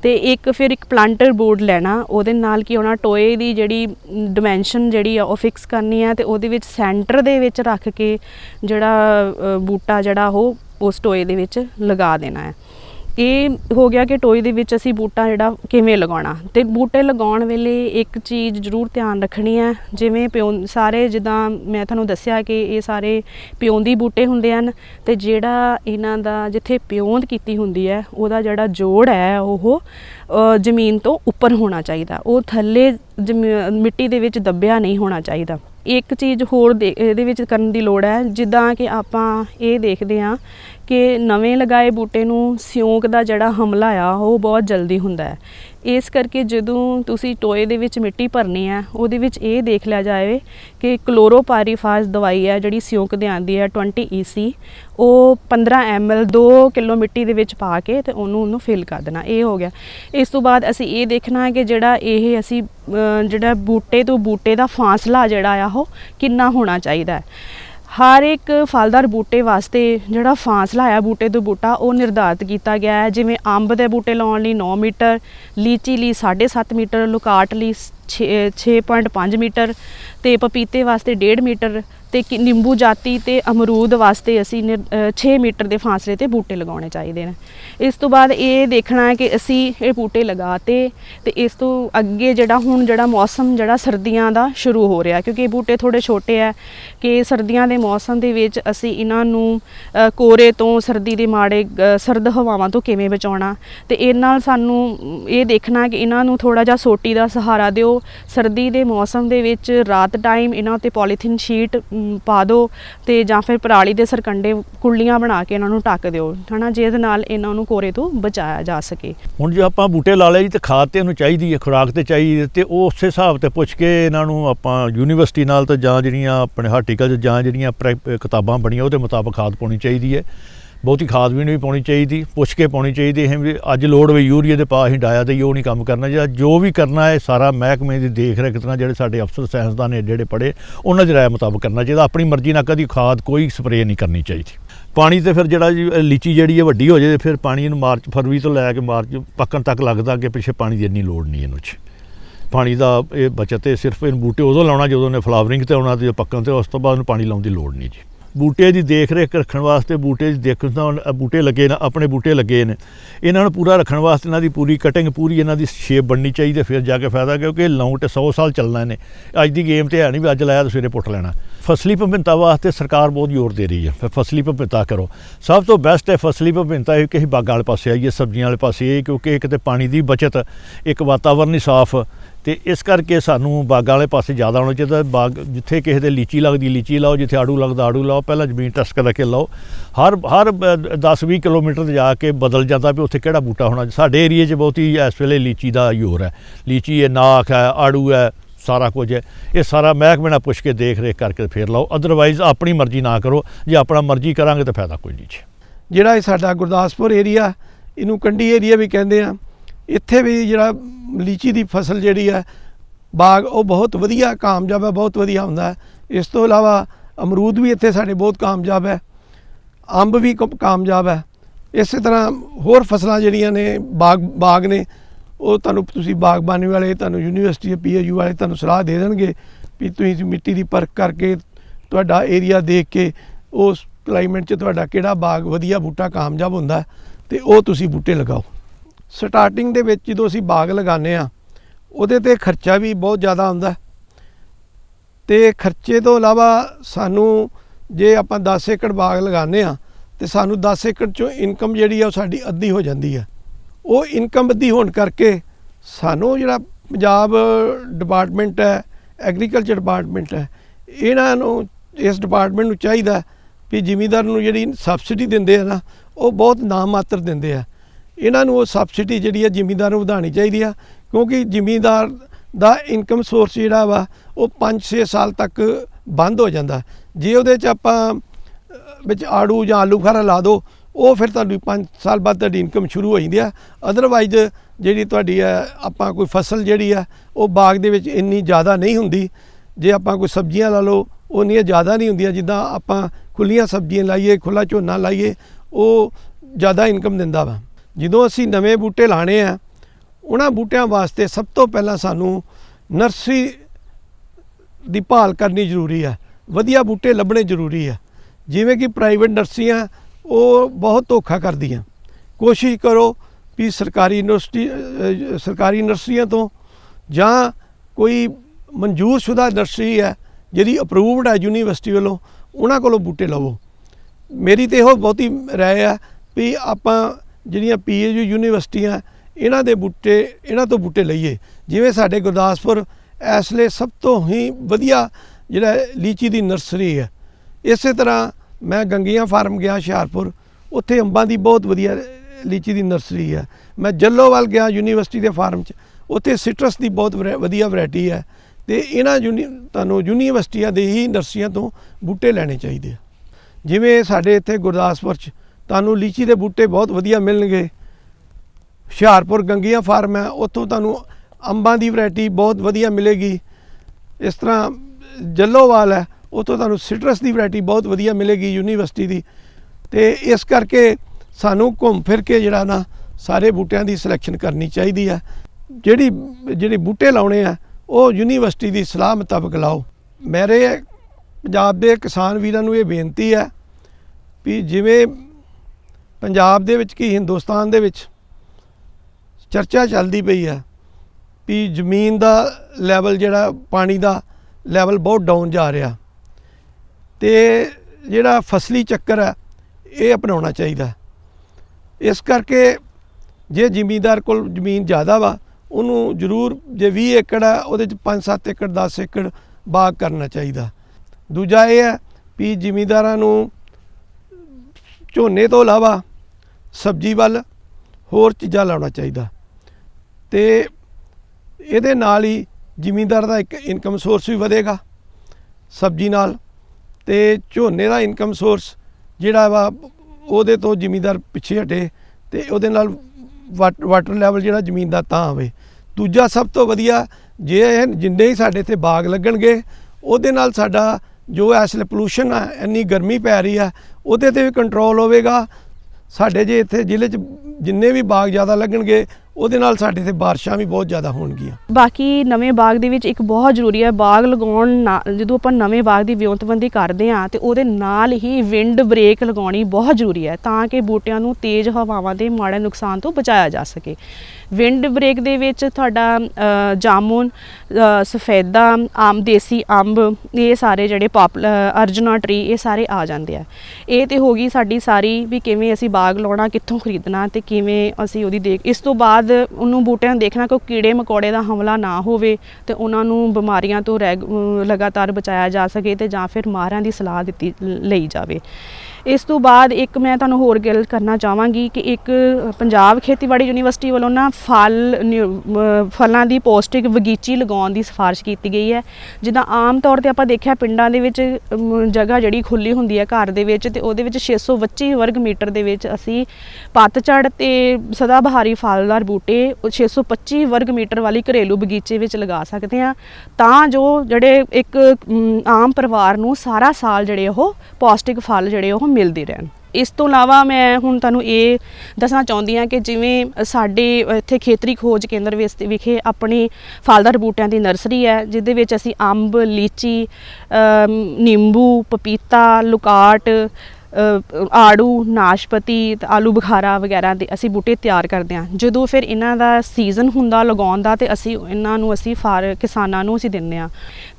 ਤੇ ਇੱਕ ਫਿਰ ਇੱਕ ਪਲਾਂਟਰ ਬੋਰਡ ਲੈਣਾ, ਉਹਦੇ ਨਾਲ ਕੀ ਹੋਣਾ, ਟੋਏ ਦੀ ਜਿਹੜੀ ਡਿਮੈਂਸ਼ਨ ਜਿਹੜੀ ਆ, ਉਹ ਫਿਕਸ ਕਰਨੀ ਹੈ ਤੇ ਉਹਦੇ ਵਿੱਚ ਸੈਂਟਰ ਦੇ ਵਿੱਚ ਰੱਖ ਕੇ ਜਿਹੜਾ ਬੂਟਾ ਜਿਹੜਾ ਉਹ ਉਸ ਟੋਏ ਦੇ ਵਿੱਚ ਲਗਾ ਦੇਣਾ ਹੈ ਇਹ ਹੋ ਗਿਆ ਕਿ ਟੋਏ ਦੇ ਵਿੱਚ ਅਸੀਂ ਬੂਟਾ ਜਿਹੜਾ ਕਿਵੇਂ ਲਗਾਉਣਾ? ਤੇ ਬੂਟੇ ਲਗਾਉਣ ਵੇਲੇ ਇੱਕ ਚੀਜ਼ ਜ਼ਰੂਰ ਧਿਆਨ ਰੱਖਣੀ ਹੈ, ਜਿਵੇਂ ਪਿਓ ਸਾਰੇ ਜਿੱਦਾਂ ਮੈਂ ਤੁਹਾਨੂੰ ਦੱਸਿਆ ਕਿ ਇਹ ਸਾਰੇ ਪਿਉਂਦੀ ਬੂਟੇ ਹੁੰਦੇ ਹਨ ਤੇ ਜਿਹੜਾ ਇਹਨਾਂ ਦਾ ਜਿੱਥੇ ਪਿਉਂਦ ਕੀਤੀ ਹੁੰਦੀ ਹੈ, ਉਹਦਾ ਜਿਹੜਾ ਜੋੜ ਹੈ, ਉਹ ਜ਼ਮੀਨ ਤੋਂ ਉੱਪਰ ਹੋਣਾ ਚਾਹੀਦਾ। ਉਹ ਥੱਲੇ ਜ਼ਮੀ- ਮਿੱਟੀ ਦੇ ਵਿੱਚ ਦੱਬਿਆ ਨਹੀਂ ਹੋਣਾ ਚਾਹੀਦਾ। ਇੱਕ ਚੀਜ਼ ਹੋਰ ਦੇ- ਇਹਦੇ ਵਿੱਚ ਕਰਨ ਦੀ ਲੋੜ ਹੈ, ਜਿੱਦਾਂ ਕਿ ਆਪਾਂ ਇਹ ਦੇਖਦੇ ਹਾਂ ਕਿ ਨਵੇਂ ਲਗਾਏ ਬੂਟੇ ਨੂੰ ਸਿਉਂਕ ਦਾ ਜਿਹੜਾ ਹਮਲਾ ਆ, ਉਹ ਬਹੁਤ ਜਲਦੀ ਹੁੰਦਾ ਹੈ। ਇਸ ਕਰਕੇ ਜਦੋਂ ਤੁਸੀਂ ਟੋਏ ਦੇ ਵਿੱਚ ਮਿੱਟੀ ਭਰਨੀ ਹੈ, ਉਹਦੇ ਵਿੱਚ ਇਹ ਦੇਖ ਲਿਆ ਜਾਵੇ ਕਿ ਕਲੋਰੋਪਾਰੀਫਾਸ ਦਵਾਈ ਹੈ ਜਿਹੜੀ ਸਿਉਂਕ ਦੇ ਆਂਦੀ ਹੈ 20 ਈਸੀ ਉਹ 15 ml 2 ਕਿਲੋ ਮਿੱਟੀ ਦੇ ਵਿੱਚ ਪਾ ਕੇ ਤੇ ਉਹਨੂੰ ਉਹਨੂੰ ਫਿਲ ਕਰ ਦੇਣਾ, ਇਹ ਹੋ ਗਿਆ। ਇਸ ਤੋਂ ਬਾਅਦ ਅਸੀਂ ਇਹ ਦੇਖਣਾ ਹੈ ਕਿ ਜਿਹੜਾ ਇਹ ਅਸੀਂ ਜਿਹੜਾ ਬੂਟੇ ਤੋਂ ਬੂਟੇ ਦਾ ਫਾਸਲਾ ਜਿਹੜਾ ਆ, ਉਹ ਕਿੰਨਾ ਹੋਣਾ ਚਾਹੀਦਾ ਹੈ। ਹਰ ਇੱਕ ਫਲਦਾਰ ਬੂਟੇ ਵਾਸਤੇ ਜਿਹੜਾ ਫਾਸਲਾ ਹੈ ਬੂਟੇ ਤੋਂ ਬੂਟਾ, ਉਹ ਨਿਰਧਾਰਿਤ ਕੀਤਾ ਗਿਆ ਹੈ। ਜਿਵੇਂ ਅੰਬ ਦੇ ਬੂਟੇ ਲਾਉਣ ਲਈ 9 ਮੀਟਰ, ਲੀਚੀ ਲਈ 7.5 ਮੀਟਰ, ਲੁਕਾਟ ਲਈ 6.5 ਮੀਟਰ ਤੇ ਪਪੀਤੇ ਵਾਸਤੇ 1.5 ਮੀਟਰ ਤੇ ਕਿ- ਨਿੰਬੂ ਜਾਤੀ ਤੇ ਅਮਰੂਦ ਵਾਸਤੇ ਅਸੀਂ 6 ਮੀਟਰ ਦੇ ਫਾਸਲੇ ਤੇ ਬੂਟੇ ਲਗਾਉਣੇ ਚਾਹੀਦੇ ਨੇ। ਇਸ ਤੋਂ ਬਾਅਦ ਇਹ ਦੇਖਣਾ ਹੈ ਕਿ ਅਸੀਂ ਇਹ ਬੂਟੇ ਲਗਾਤੇ ਤੇ ਇਸ ਤੋਂ ਅੱਗੇ ਜਿਹੜਾ ਹੁਣ ਜਿਹੜਾ ਮੌਸਮ ਜਿਹੜਾ ਸਰਦੀਆਂ ਦਾ ਸ਼ੁਰੂ ਹੋ ਰਿਹਾ, ਕਿਉਂਕਿ ਇਹ ਬੂਟੇ ਥੋੜੇ ਛੋਟੇ ਆ ਕਿ ਸਰਦੀਆਂ ਦੇ ਮੌਸਮ ਦੇ ਵਿੱਚ ਅਸੀਂ ਇਹਨਾਂ ਨੂੰ ਕੋਰੇ ਤੋਂ ਸਰਦੀ ਦੇ ਮਾੜੇ ਸਰਦ ਹਵਾਵਾਂ ਤੋਂ ਕਿਵੇਂ ਬਚਾਉਣਾ ਤੇ ਇਹ ਨਾਲ ਸਾਨੂੰ ਇਹ ਦੇਖਣਾ ਕਿ ਇਹਨਾਂ ਨੂੰ ਥੋੜਾ ਜਿਹਾ ਸੋਟੀ ਦਾ ਸਹਾਰਾ ਦਿਓ। ਸਰਦੀ ਦੇ ਮੌਸਮ ਦੇ ਵਿੱਚ ਰਾਤ ਟਾਈਮ ਇਹਨਾਂ 'ਤੇ ਪੋਲੀਥੀਨ ਸ਼ੀਟ ਪਾ ਦਿਓ ਤੇ ਜਾਂ ਫਿਰ ਪਰਾਲੀ ਦੇ ਸਰਕੰਡੇ ਕੁੱਲੀਆਂ ਬਣਾ ਕੇ ਇਹਨਾਂ ਨੂੰ ਟੱਕ ਦਿਓ, ਹਨਾ, ਜਿਹਦੇ ਨਾਲ ਇਹਨਾਂ ਨੂੰ ਕੋਰੇ ਤੋਂ ਬਚਾਇਆ ਜਾ ਸਕੇ। ਹੁਣ ਜੇ ਆਪਾਂ ਬੂਟੇ ਲਾ ਲਏ ਜੀ ਤੇ ਖਾਦ ਤੇ ਇਹਨੂੰ ਚਾਹੀਦੀ ਹੈ, ਖੁਰਾਕ ਤੇ ਚਾਹੀਦੀ ਹੈ ਤੇ ਉਹ ਉਸੇ ਹਿਸਾਬ ਤੇ ਪੁੱਛ ਕੇ ਇਹਨਾਂ ਨੂੰ ਆਪਾਂ ਯੂਨੀਵਰਸਿਟੀ ਨਾਲ ਤੇ ਜਾਂ ਜਿਹੜੀਆਂ ਆਪਣੇ ਹਾਰਟੀਕਲ ਜਾਂ ਜਿਹੜੀਆਂ ਪ੍ਰੈ- ਕਿਤਾਬਾਂ ਬਣੀਆਂ ਉਹਦੇ ਮੁਤਾਬਕ ਖਾਦ ਪਾਉਣੀ ਚਾਹੀਦੀ ਹੈ। ਬਹੁਤੀ ਖਾਦ ਵੀ ਨਹੀਂ ਪਾਉਣੀ ਚਾਹੀਦੀ ਪੁੱਛ ਕੇ ਪਾਉਣੀ ਚਾਹੀਦੀ ਇਹ ਵੀ ਅੱਜ ਲੋੜ ਵੇ ਯੂਰੀਆ ਦੇ ਪਾ ਅਸੀਂ ਡਾਇਆ ਤੇ ਉਹ ਨਹੀਂ ਕੰਮ ਕਰਨਾ। ਜਿਹੜਾ ਜੋ ਵੀ ਕਰਨਾ ਹੈ ਸਾਰਾ ਮਹਿਕਮੇ ਦੀ ਦੇਖ ਰੇਖ ਤਰ੍ਹਾਂ ਜਿਹੜੇ ਸਾਡੇ ਅਫਸਰ ਸਾਇੰਸਦਾਨ ਨੇ ਜਿਹੜੇ ਪੜੇ ਉਹਨਾਂ ਦੀ ਰਾਏ ਮੁਤਾਬਕ ਕਰਨਾ ਚਾਹੀਦਾ। ਆਪਣੀ ਮਰਜ਼ੀ ਨਾਲ ਕਦੀ ਖਾਦ ਕੋਈ ਸਪਰੇਅ ਨਹੀਂ ਕਰਨੀ ਚਾਹੀਦੀ। ਪਾਣੀ ਤੇ ਫਿਰ ਜਿਹੜਾ ਜੀ, ਲੀਚੀ ਜਿਹੜੀ ਹੈ ਵੱਡੀ ਹੋ ਜੇ ਫਿਰ ਪਾਣੀ ਇਹਨੂੰ ਮਾਰਚ ਫਰਵਰੀ ਤੋਂ ਲੈ ਕੇ ਮਾਰਚ ਪੱਕਣ ਤੱਕ ਲੱਗਦਾ ਕਿ ਪਿੱਛੇ ਪਾਣੀ ਦੀ ਇੰਨੀ ਲੋੜ ਨਹੀਂ ਇਹਨੂੰ 'ਚ। ਪਾਣੀ ਦਾ ਇਹ ਬਚਤ ਹੈ ਸਿਰਫ ਇਹਨੂੰ ਬੂਟੇ ਉਦੋਂ ਲਾਉਣਾ ਜਦੋਂ ਨੇ ਫਲਾਵਰਿੰਗ ਤੇ ਆਉਣਾ ਤੇ ਪੱਕਣ ਤੇ ਉਸ ਤੋਂ ਬਾਅਦ ਉਹਨੂੰ ਪਾਣੀ ਲਾਉਣ ਦੀ ਲੋੜ ਨਹੀਂ ਜੀ। ਬੂਟੇ ਦੀ ਦੇਖ ਰੇਖ ਰੱਖਣ ਵਾਸਤੇ ਬੂਟੇ ਦੀ ਦੇਖ ਤਾਂ ਬੂਟੇ ਲੱਗੇ ਨਾ ਆਪਣੇ ਬੂਟੇ ਲੱਗੇ ਨੇ। ਇਹਨਾਂ ਨੂੰ ਪੂਰਾ ਰੱਖਣ ਵਾਸਤੇ ਇਹਨਾਂ ਦੀ ਪੂਰੀ ਕਟਿੰਗ ਪੂਰੀ ਇਹਨਾਂ ਦੀ ਸ਼ੇਪ ਬਣਨੀ ਚਾਹੀਦੀ ਹੈ, ਫਿਰ ਜਾ ਕੇ ਫਾਇਦਾ ਕਿਉਂਕਿ ਇਹ ਲੌਂਗ ਤੇ 100 ਸਾਲ ਚੱਲਣਾ ਇਹਨੇ। ਅੱਜ ਦੀ ਗੇਮ ਤੇ ਹੈ ਨਹੀਂ ਵੀ ਅੱਜ ਲਾਇਆ ਤਾਂ ਸਵੇਰੇ ਪੁੱਟ ਲੈਣਾ। ਫਸਲੀ ਵਿਭਿੰਨਤਾ ਵਾਸਤੇ ਸਰਕਾਰ ਬਹੁਤ ਜ਼ੋਰ ਦੇ ਰਹੀ ਹੈ। ਫਿਰ ਫਸਲੀ ਵਿਭਿੰਨਤਾ ਕਰੋ। ਸਭ ਤੋਂ ਬੈਸਟ ਹੈ ਫਸਲੀ ਵਿਭਿੰਨਤਾ ਇਹ ਕਿ ਅਸੀਂ ਬਾਗਾਂ ਵਾਲੇ ਪਾਸੇ ਆਈਏ ਸਬਜ਼ੀਆਂ ਵਾਲੇ ਪਾਸੇ ਇਹ ਕਿਉਂਕਿ ਇੱਕ ਤੇ ਪਾਣੀ ਦੀ ਬਚਤ ਇੱਕ ਵਾਤਾਵਰਨ ਹੀ ਸਾਫ਼ ਤੇ ਇਸ ਕਰਕੇ ਸਾਨੂੰ ਬਾਗਾਂ ਵਾਲੇ ਪਾਸੇ ਜ਼ਿਆਦਾ ਆਉਣਾ ਚਾਹੀਦਾ। ਬਾਗ ਜਿੱਥੇ ਕਿਸੇ ਦੇ ਲੀਚੀ ਲੱਗਦੀ, ਲੀਚੀ ਲਾਓ, ਜਿੱਥੇ ਆੜੂ ਲੱਗਦਾ, ਆੜੂ ਲਾਓ, ਪਹਿਲਾਂ ਜ਼ਮੀਨ ਟੈਸਟ ਕਰਕੇ ਲਾਓ। ਹਰ ਹਰ 10-20 ਕਿਲੋਮੀਟਰ ਤੇ ਜਾ ਕੇ ਬਦਲ ਜਾਂਦਾ ਵੀ ਉੱਥੇ ਕਿਹੜਾ ਬੂਟਾ ਹੋਣਾ। ਸਾਡੇ ਏਰੀਏ 'ਚ ਬਹੁਤੀ ਇਸ ਵੇਲੇ ਲੀਚੀ ਦਾ ਯੋਰ ਹੈ। ਲੀਚੀ ਹੈ, ਨਾਖ ਹੈ, ਆੜੂ ਹੈ, ਸਾਰਾ ਕੁਝ ਹੈ। ਇਹ ਸਾਰਾ ਮਹਿਕਮੇ ਨਾਲ ਪੁੱਛ ਕੇ ਦੇਖ ਰੇਖ ਕਰਕੇ ਫੇਰ ਲਾਓ। ਅਦਰਵਾਈਜ਼ ਆਪਣੀ ਮਰਜ਼ੀ ਨਾ ਕਰੋ। ਜੇ ਆਪਣਾ ਮਰਜ਼ੀ ਕਰਾਂਗੇ ਤਾਂ ਫਾਇਦਾ ਕੋਈ ਨਹੀਂ ਜੀ। ਜਿਹੜਾ ਇਹ ਸਾਡਾ ਗੁਰਦਾਸਪੁਰ ਏਰੀਆ, ਇਹਨੂੰ ਕੰਢੀ ਏਰੀਆ ਵੀ ਕਹਿੰਦੇ ਆ। ਇੱਥੇ ਵੀ ਜਿਹੜਾ ਲੀਚੀ ਦੀ ਫਸਲ ਜਿਹੜੀ ਹੈ ਬਾਗ ਉਹ ਬਹੁਤ ਵਧੀਆ ਕਾਮਯਾਬ ਹੈ ਬਹੁਤ ਵਧੀਆ ਹੁੰਦਾ ਇਸ ਤੋਂ ਇਲਾਵਾ ਅਮਰੂਦ ਵੀ ਇੱਥੇ ਸਾਡੇ ਬਹੁਤ ਕਾਮਯਾਬ ਹੈ ਅੰਬ ਵੀ ਕ- ਕਾਮਯਾਬ ਹੈ। ਇਸੇ ਤਰ੍ਹਾਂ ਹੋਰ ਫਸਲਾਂ ਜਿਹੜੀਆਂ ਨੇ ਬਾਗ ਬਾਗ ਨੇ ਉਹ ਤੁਹਾਨੂੰ ਤੁਸੀਂ ਬਾਗਬਾਨੀ ਵਾਲੇ ਤੁਹਾਨੂੰ ਯੂਨੀਵਰਸਿਟੀ ਪੀਏਯੂ ਵਾਲੇ ਤੁਹਾਨੂੰ ਸਲਾਹ ਦੇ ਦੇਣਗੇ ਵੀ ਤੁਸੀਂ ਮਿੱਟੀ ਦੀ ਪਰਖ ਕਰਕੇ ਤੁਹਾਡਾ ਏਰੀਆ ਦੇਖ ਕੇ ਉਸ ਕਲਾਈਮੇਟ 'ਚ ਤੁਹਾਡਾ ਕਿਹੜਾ ਬਾਗ ਵਧੀਆ ਬੂਟਾ ਕਾਮਯਾਬ ਹੁੰਦਾ ਹੈ, ਤੇ ਉਹ ਤੁਸੀਂ ਬੂਟੇ ਲਗਾਓ। ਸਟਾਰਟਿੰਗ ਦੇ ਵਿੱਚ ਜਦੋਂ ਅਸੀਂ ਬਾਗ ਲਗਾਉਂਦੇ ਆ ਉਹਦੇ ਤੇ ਖਰਚਾ ਵੀ ਬਹੁਤ ਜ਼ਿਆਦਾ ਆਉਂਦਾ ਤੇ ਖਰਚੇ ਤੋਂ ਇਲਾਵਾ ਸਾਨੂੰ ਜੇ ਆਪਾਂ 10 ਏਕੜ ਬਾਗ ਲਗਾਉਂਦੇ ਆ ਤੇ ਸਾਨੂੰ 10 ਏਕੜ ਚੋਂ ਇਨਕਮ ਜਿਹੜੀ ਆ ਉਹ ਸਾਡੀ ਅੱਧੀ ਹੋ ਜਾਂਦੀ ਆ ਉਹ ਇਨਕਮ ਅੱਧੀ ਹੋਣ ਕਰਕੇ ਸਾਨੂੰ ਜਿਹੜਾ ਪੰਜਾਬ ਡਿਪਾਰਟਮੈਂਟ ਹੈ ਐਗਰੀਕਲਚਰ ਡਿਪਾਰਟਮੈਂਟ ਹੈ, ਇਹਨਾਂ ਨੂੰ ਇਸ ਡਿਪਾਰਟਮੈਂਟ ਨੂੰ ਚਾਹੀਦਾ ਵੀ ਜ਼ਿਮੀਂਦਾਰ ਨੂੰ ਜਿਹੜੀ ਸਬਸਿਡੀ ਦਿੰਦੇ ਆ ਨਾ, ਉਹ ਬਹੁਤ ਨਾਮ ਮਾਤਰ ਦਿੰਦੇ ਆ। ਇਹਨਾਂ ਨੂੰ ਉਹ ਸਬਸਿਡੀ ਜਿਹੜੀ ਆ ਜ਼ਿਮੀਂਦਾਰ ਨੂੰ ਵਧਾਉਣੀ ਚਾਹੀਦੀ ਆ, ਕਿਉਂਕਿ ਜ਼ਿਮੀਂਦਾਰ ਦਾ ਇਨਕਮ ਸੋਰਸ ਜਿਹੜਾ ਵਾ, ਉਹ 5-6 ਸਾਲ ਤੱਕ ਬੰਦ ਹੋ ਜਾਂਦਾ। ਜੇ ਉਹਦੇ ਚ ਆਪਾਂ ਵਿੱਚ ਆੜੂ ਜਾਂ ਆਲੂ ਖਾਰਾ ਲਾ ਦਿਓ ਉਹ ਫਿਰ ਤੁਹਾਡੀ 5 ਸਾਲ ਬਾਅਦ ਤੁਹਾਡੀ ਇਨਕਮ ਸ਼ੁਰੂ ਹੋ ਜਾਂਦੀ ਆ। ਅਦਰਵਾਈਜ਼ ਜਿਹੜੀ ਤੁਹਾਡੀ ਹੈ ਆਪਾਂ ਕੋਈ ਫਸਲ ਜਿਹੜੀ ਆ, ਉਹ ਬਾਗ ਦੇ ਵਿੱਚ ਇੰਨੀ ਜ਼ਿਆਦਾ ਨਹੀਂ ਹੁੰਦੀ। ਜੇ ਆਪਾਂ ਕੋਈ ਸਬਜ਼ੀਆਂ ਲਾ ਲਓ, ਉਨੀਆਂ ਜ਼ਿਆਦਾ ਨਹੀਂ ਹੁੰਦੀਆਂ। ਜਿੱਦਾਂ ਆਪਾਂ ਖੁੱਲੀਆਂ ਸਬਜ਼ੀਆਂ ਲਾਈਏ ਖੁੱਲਾ ਝੋਨਾ ਲਾਈਏ, ਉਹ ਜ਼ਿਆਦਾ ਇਨਕਮ ਦਿੰਦਾ ਵਾ। ਜਦੋਂ ਅਸੀਂ ਨਵੇਂ ਬੂਟੇ ਲਾਣੇ ਆ, ਉਹਨਾਂ ਬੂਟਿਆਂ ਵਾਸਤੇ ਸਭ ਤੋਂ ਪਹਿਲਾਂ ਸਾਨੂੰ ਨਰਸਰੀ ਦੀ ਭਾਲ ਕਰਨੀ ਜ਼ਰੂਰੀ ਹੈ ਵਧੀਆ ਬੂਟੇ ਲੱਭਣੇ ਜ਼ਰੂਰੀ ਹੈ ਜਿਵੇਂ ਕਿ ਪ੍ਰਾਈਵੇਟ ਨਰਸਰੀਆਂ, ਉਹ ਬਹੁਤ ਧੋਖਾ ਕਰਦੀਆਂ। ਕੋਸ਼ਿਸ਼ ਕਰੋ ਵੀ ਸਰਕਾਰੀ ਯੂਨੀਵਰਸਿਟੀ ਸਰਕਾਰੀ ਨਰਸਰੀਆਂ ਤੋਂ ਜਾਂ ਕੋਈ ਮਨਜ਼ੂਰਸ਼ੁਦਾ ਨਰਸਰੀ ਹੈ, ਜਿਹੜੀ ਅਪਰੂਵਡ ਹੈ ਯੂਨੀਵਰਸਿਟੀ ਵੱਲੋਂ, ਉਹਨਾਂ ਕੋਲੋਂ ਬੂਟੇ ਲਵੋ। ਮੇਰੀ ਤੇ ਇਹੋ ਬਹੁਤੀ ਰਾਏ ਆ ਵੀ ਆਪਾਂ ਜਿਹੜੀਆਂ ਪੀਏਯੂ ਯੂਨੀਵਰਸਿਟੀਆਂ, ਇਹਨਾਂ ਦੇ ਬੂਟੇ, ਇਹਨਾਂ ਤੋਂ ਬੂਟੇ ਲਈਏ। ਜਿਵੇਂ ਸਾਡੇ ਗੁਰਦਾਸਪੁਰ, ਇਸ ਲਈ ਸਭ ਤੋਂ ਹੀ ਵਧੀਆ ਜਿਹੜਾ ਲੀਚੀ ਦੀ ਨਰਸਰੀ ਹੈ। ਇਸੇ ਤਰ੍ਹਾਂ ਮੈਂ ਗੰਗੀਆਂ ਫਾਰਮ ਗਿਆ ਹੁਸ਼ਿਆਰਪੁਰ, ਉੱਥੇ ਅੰਬਾਂ ਦੀ ਬਹੁਤ ਵਧੀਆ ਲੀਚੀ ਦੀ ਨਰਸਰੀ ਹੈ। ਮੈਂ ਜੱਲੋਵਾਲ ਗਿਆ ਯੂਨੀਵਰਸਿਟੀ ਦੇ ਫਾਰਮ 'ਚ, ਉੱਥੇ ਸਿਟਰਸ ਦੀ ਬਹੁਤ ਵਰੈ- ਵਧੀਆ ਵੈਰਾਈਟੀ ਹੈ। ਤੇ ਇਹਨਾਂ ਯੂਨੀ, ਤੁਹਾਨੂੰ ਯੂਨੀਵਰਸਿਟੀਆਂ ਦੇ ਹੀ ਨਰਸਰੀਆਂ ਤੋਂ ਬੂਟੇ ਲੈਣੇ ਚਾਹੀਦੇ ਆ। ਜਿਵੇਂ ਸਾਡੇ ਇੱਥੇ ਗੁਰਦਾਸਪੁਰ 'ਚ ਤੁਹਾਨੂੰ ਲੀਚੀ ਦੇ ਬੂਟੇ ਬਹੁਤ ਵਧੀਆ ਮਿਲਣਗੇ। ਹੁਸ਼ਿਆਰਪੁਰ ਗੰਗੀਆਂ ਫਾਰਮ ਹੈ, ਉੱਥੋਂ ਤੁਹਾਨੂੰ ਅੰਬਾਂ ਦੀ ਵੈਰਾਈਟੀ ਬਹੁਤ ਵਧੀਆ ਮਿਲੇਗੀ। ਇਸ ਤਰ੍ਹਾਂ ਜੱਲੋਵਾਲ ਹੈ, ਉੱਥੋਂ ਤੁਹਾਨੂੰ ਸਿਟਰਸ ਦੀ ਵੈਰਾਈਟੀ ਬਹੁਤ ਵਧੀਆ ਮਿਲੇਗੀ ਯੂਨੀਵਰਸਿਟੀ ਦੀ। ਤੇ ਇਸ ਕਰਕੇ ਸਾਨੂੰ ਘੁੰਮ ਫਿਰ ਕੇ ਜਿਹੜਾ ਨਾ ਸਾਰੇ ਬੂਟਿਆਂ ਦੀ ਸਿਲੈਕਸ਼ਨ ਕਰਨੀ ਚਾਹੀਦੀ ਹੈ। ਜਿਹੜੀ, ਜਿਹੜੇ ਬੂਟੇ ਲਾਉਣੇ ਆ, ਉਹ ਯੂਨੀਵਰਸਿਟੀ ਦੀ ਸਲਾਹ ਮੁਤਾਬਕ ਲਾਓ। ਮੇਰੇ ਪੰਜਾਬ ਦੇ ਕਿਸਾਨ ਵੀਰਾਂ ਨੂੰ ਇਹ ਬੇਨਤੀ ਹੈ ਵੀ ਜਿਵੇਂ ਪੰਜਾਬ ਦੇ ਵਿੱਚ ਕੀ, ਹਿੰਦੁਸਤਾਨ ਦੇ ਵਿੱਚ ਚਰਚਾ ਚੱਲਦੀ ਪਈ ਹੈ ਵੀ ਜ਼ਮੀਨ ਦਾ ਲੈਵਲ ਜਿਹੜਾ ਪਾਣੀ ਦਾ ਲੈਵਲ ਬਹੁਤ ਡਾਊਨ ਜਾ ਰਿਹਾ ਤੇ ਜਿਹੜਾ ਫਸਲੀ ਚੱਕਰ ਹੈ, ਇਹ ਅਪਣਾਉਣਾ ਚਾਹੀਦਾ ਇਸ ਕਰਕੇ ਜੇ ਜ਼ਿਮੀਂਦਾਰ ਕੋਲ ਜ਼ਮੀਨ ਜ਼ਿਆਦਾ ਵਾ, ਉਹਨੂੰ ਜ਼ਰੂਰ ਜੇ 20 ਏਕੜ ਆ ਉਹਦੇ ਚ 5-7 ਏਕੜ 10 ਏਕੜ ਬਾਗ ਕਰਨਾ ਚਾਹੀਦਾ। ਦੂਜਾ ਇਹ ਹੈ ਵੀ ਜ਼ਿਮੀਂਦਾਰਾਂ ਨੂੰ ਝੋਨੇ ਤੋਂ ਇਲਾਵਾ ਸਬਜ਼ੀ ਵੱਲ ਹੋਰ ਚੀਜ਼ਾਂ ਲਾਉਣਾ ਚਾਹੀਦਾ। ਤੇ ਇਹਦੇ ਨਾਲ ਹੀ ਜ਼ਿਮੀਂਦਾਰ ਦਾ ਇੱਕ ਇਨਕਮ ਸੋਰਸ ਵੀ ਵਧੇਗਾ ਸਬਜ਼ੀ ਨਾਲ। ਤੇ ਝੋਨੇ ਦਾ ਇਨਕਮ ਸੋਰਸ ਜਿਹੜਾ ਵਾ, ਉਹਦੇ ਤੋਂ ਜ਼ਿਮੀਂਦਾਰ ਪਿੱਛੇ ਹਟੇ ਤੇ ਉਹਦੇ ਨਾਲ ਵਾਟ- ਵਾਟਰ ਲੈਵਲ ਜਿਹੜਾ ਜ਼ਮੀਨ ਦਾ ਤਾਂ ਆਵੇ। ਦੂਜਾ ਸਭ ਤੋਂ ਵਧੀਆ ਜੇ ਇਹ ਜਿੰਨੇ ਹੀ ਸਾਡੇ ਇੱਥੇ ਬਾਗ ਲੱਗਣਗੇ, ਉਹਦੇ ਨਾਲ ਸਾਡਾ ਜੋ ਇਸ ਵੇਲੇ ਪੋਲੂਸ਼ਨ ਆ, ਇੰਨੀ ਗਰਮੀ ਪੈ ਰਹੀ ਆ, ਉਹਦੇ ਤੇ ਵੀ ਕੰਟਰੋਲ ਹੋਵੇਗਾ। ਸਾਡੇ ਜੇ ਇੱਥੇ ਜ਼ਿਲ੍ਹੇ 'ਚ ਜਿੰਨੇ ਵੀ ਬਾਗ ਜ਼ਿਆਦਾ ਲੱਗਣਗੇ ਉਹਦੇ ਨਾਲ ਸਾਡੇ 'ਤੇ ਬਾਰਿਸ਼ਾਂ ਵੀ ਬਹੁਤ ਜ਼ਿਆਦਾ ਹੋਣਗੀਆਂ। ਬਾਕੀ ਨਵੇਂ ਬਾਗ ਦੇ ਵਿੱਚ ਇੱਕ ਬਹੁਤ ਜ਼ਰੂਰੀ ਹੈ, ਬਾਗ ਲਗਾਉਣ ਨਾਲ ਜਦੋਂ ਆਪਾਂ ਨਵੇਂ ਬਾਗ ਦੀ ਵਿਉਂਤਬੰਦੀ ਕਰਦੇ ਹਾਂ, ਤੇ ਉਹਦੇ ਨਾਲ ਹੀ ਵਿੰਡ ਬ੍ਰੇਕ ਲਗਾਉਣੀ ਬਹੁਤ ਜ਼ਰੂਰੀ ਹੈ, ਤਾਂ ਕਿ ਬੂਟਿਆਂ ਨੂੰ ਤੇਜ਼ ਹਵਾਵਾਂ ਦੇ ਮਾੜੇ ਨੁਕਸਾਨ ਤੋਂ ਬਚਾਇਆ ਜਾ ਸਕੇ। ਵਿੰਡ ਬ੍ਰੇਕ ਦੇ ਵਿੱਚ ਤੁਹਾਡਾ ਜਾਮੁਨ ਸਫੈਦਾ, ਆਮ ਦੇਸੀ ਅੰਬ, ਇਹ ਸਾਰੇ ਜਿਹੜੇ ਪਾਪੂਲਰ ਅਰਜੁਨਾ ਟਰੀ ਇਹ ਸਾਰੇ ਆ ਜਾਂਦੇ ਆ। ਇਹ ਤੇ ਹੋ ਗਈ ਸਾਡੀ ਸਾਰੀ ਵੀ ਕਿਵੇਂ ਅਸੀਂ ਬਾਗ ਲਾਉਣਾ, ਕਿੱਥੋਂ ਖਰੀਦਣਾ ਤੇ ਕਿਵੇਂ ਅਸੀਂ ਉਹਦੀ ਦੇਖ, ਇਸ ਤੋਂ ਬਾਅਦ ਉਹਨੂੰ ਬੂਟਿਆਂ ਨੂੰ ਦੇਖਣਾ ਕਿ ਕੀੜੇ ਮਕੌੜੇ ਦਾ ਹਮਲਾ ਨਾ ਹੋਵੇ ਤੇ ਉਹਨਾਂ ਨੂੰ ਬਿਮਾਰੀਆਂ ਤੋਂ ਰੈਗ- ਲਗਾਤਾਰ ਬਚਾਇਆ ਜਾ ਸਕੇ ਤੇ ਜਾਂ ਫਿਰ ਮਾਹਰਾਂ ਦੀ ਸਲਾਹ ਦਿੱਤੀ, ਲਈ ਜਾਵੇ। ਇਸ ਤੋਂ ਬਾਅਦ ਇੱਕ ਮੈਂ ਤੁਹਾਨੂੰ ਹੋਰ ਗੱਲ ਕਰਨਾ ਚਾਹਾਂਗੀ ਕਿ ਇੱਕ ਪੰਜਾਬ ਖੇਤੀਬਾੜੀ ਯੂਨੀਵਰਸਿਟੀ ਵੱਲੋਂ ਨਾ ਫਲ ਨਿ- ਫਲਾਂ ਦੀ ਪੌਸ਼ਟਿਕ ਬਗੀਚੀ ਲਗਾਉਣ ਦੀ ਸਿਫਾਰਿਸ਼ ਕੀਤੀ ਗਈ ਹੈ। ਜਿੱਦਾਂ ਆਮ ਤੌਰ ਤੇ ਆਪਾਂ ਦੇਖਿਆ ਪਿੰਡਾਂ ਦੇ ਵਿੱਚ ਜਗ੍ਹਾ ਜਿਹੜੀ ਖੁੱਲੀ ਹੁੰਦੀ ਹੈ ਘਰ ਦੇ ਵਿੱਚ ਤੇ ਉਹਦੇ ਵਿੱਚ 625 ਵਰਗ ਮੀਟਰ ਦੇ ਵਿੱਚ ਅਸੀਂ ਪਤਝੜ ਤੇ ਸਦਾ ਬਹਾਰੀ ਫਲਦਾਰ ਬੂਟੇ, ਉਹ 625 ਵਰਗ ਮੀਟਰ ਵਾਲੀ ਘਰੇਲੂ ਬਗੀਚੇ ਵਿੱਚ ਲਗਾ ਸਕਦੇ ਹਾਂ। ਤਾਂ ਜੋ ਜਿਹੜੇ ਇੱਕ ਆਮ ਪਰਿਵਾਰ ਨੂੰ ਸਾਰਾ ਸਾਲ ਜਿਹੜੇ ਉਹ ਪੌਸ਼ਟਿਕ ਫਲ ਜਿਹੜੇ ਉਹ ਮਿਲਦੇ ਰਹਿਣ। ਇਸ ਤੋਂ ਇਲਾਵਾ ਮੈਂ ਹੁਣ ਤੁਹਾਨੂੰ ਇਹ ਦੱਸਣਾ ਚਾਹੁੰਦੀ ਹਾਂ ਕਿ ਜਿਵੇਂ ਸਾਡੇ ਇੱਥੇ ਖੇਤਰੀ ਖੋਜ ਕੇਂਦਰ ਵਿਸ- ਵਿਖੇ ਆਪਣੀ ਫਲਦਾਰ ਬੂਟਿਆਂ ਦੀ ਨਰਸਰੀ ਹੈ, ਜਿਹਦੇ ਵਿੱਚ ਅਸੀਂ ਅੰਬ, ਲੀਚੀ ਨਿੰਬੂ, ਪਪੀਤਾ, ਲੁਕਾਟ ਆੜੂ, ਨਾਸ਼ਪਤੀ ਤੇ ਆਲੂ ਬੁਖਾਰਾ ਵਗੈਰਾ ਦੇ ਅਸੀਂ ਬੂਟੇ ਤਿਆਰ ਕਰਦੇ ਹਾਂ। ਜਦੋਂ ਫਿਰ ਇਹਨਾਂ ਦਾ ਸੀਜ਼ਨ ਹੁੰਦਾ, ਲਗਾਉਣ ਦਾ, ਤੇ ਅਸੀਂ ਇਹਨਾਂ ਨੂੰ ਅਸੀਂ ਫਾਰ ਕਿਸਾਨਾਂ ਨੂੰ ਅਸੀਂ ਦਿੰਦੇ ਹਾਂ।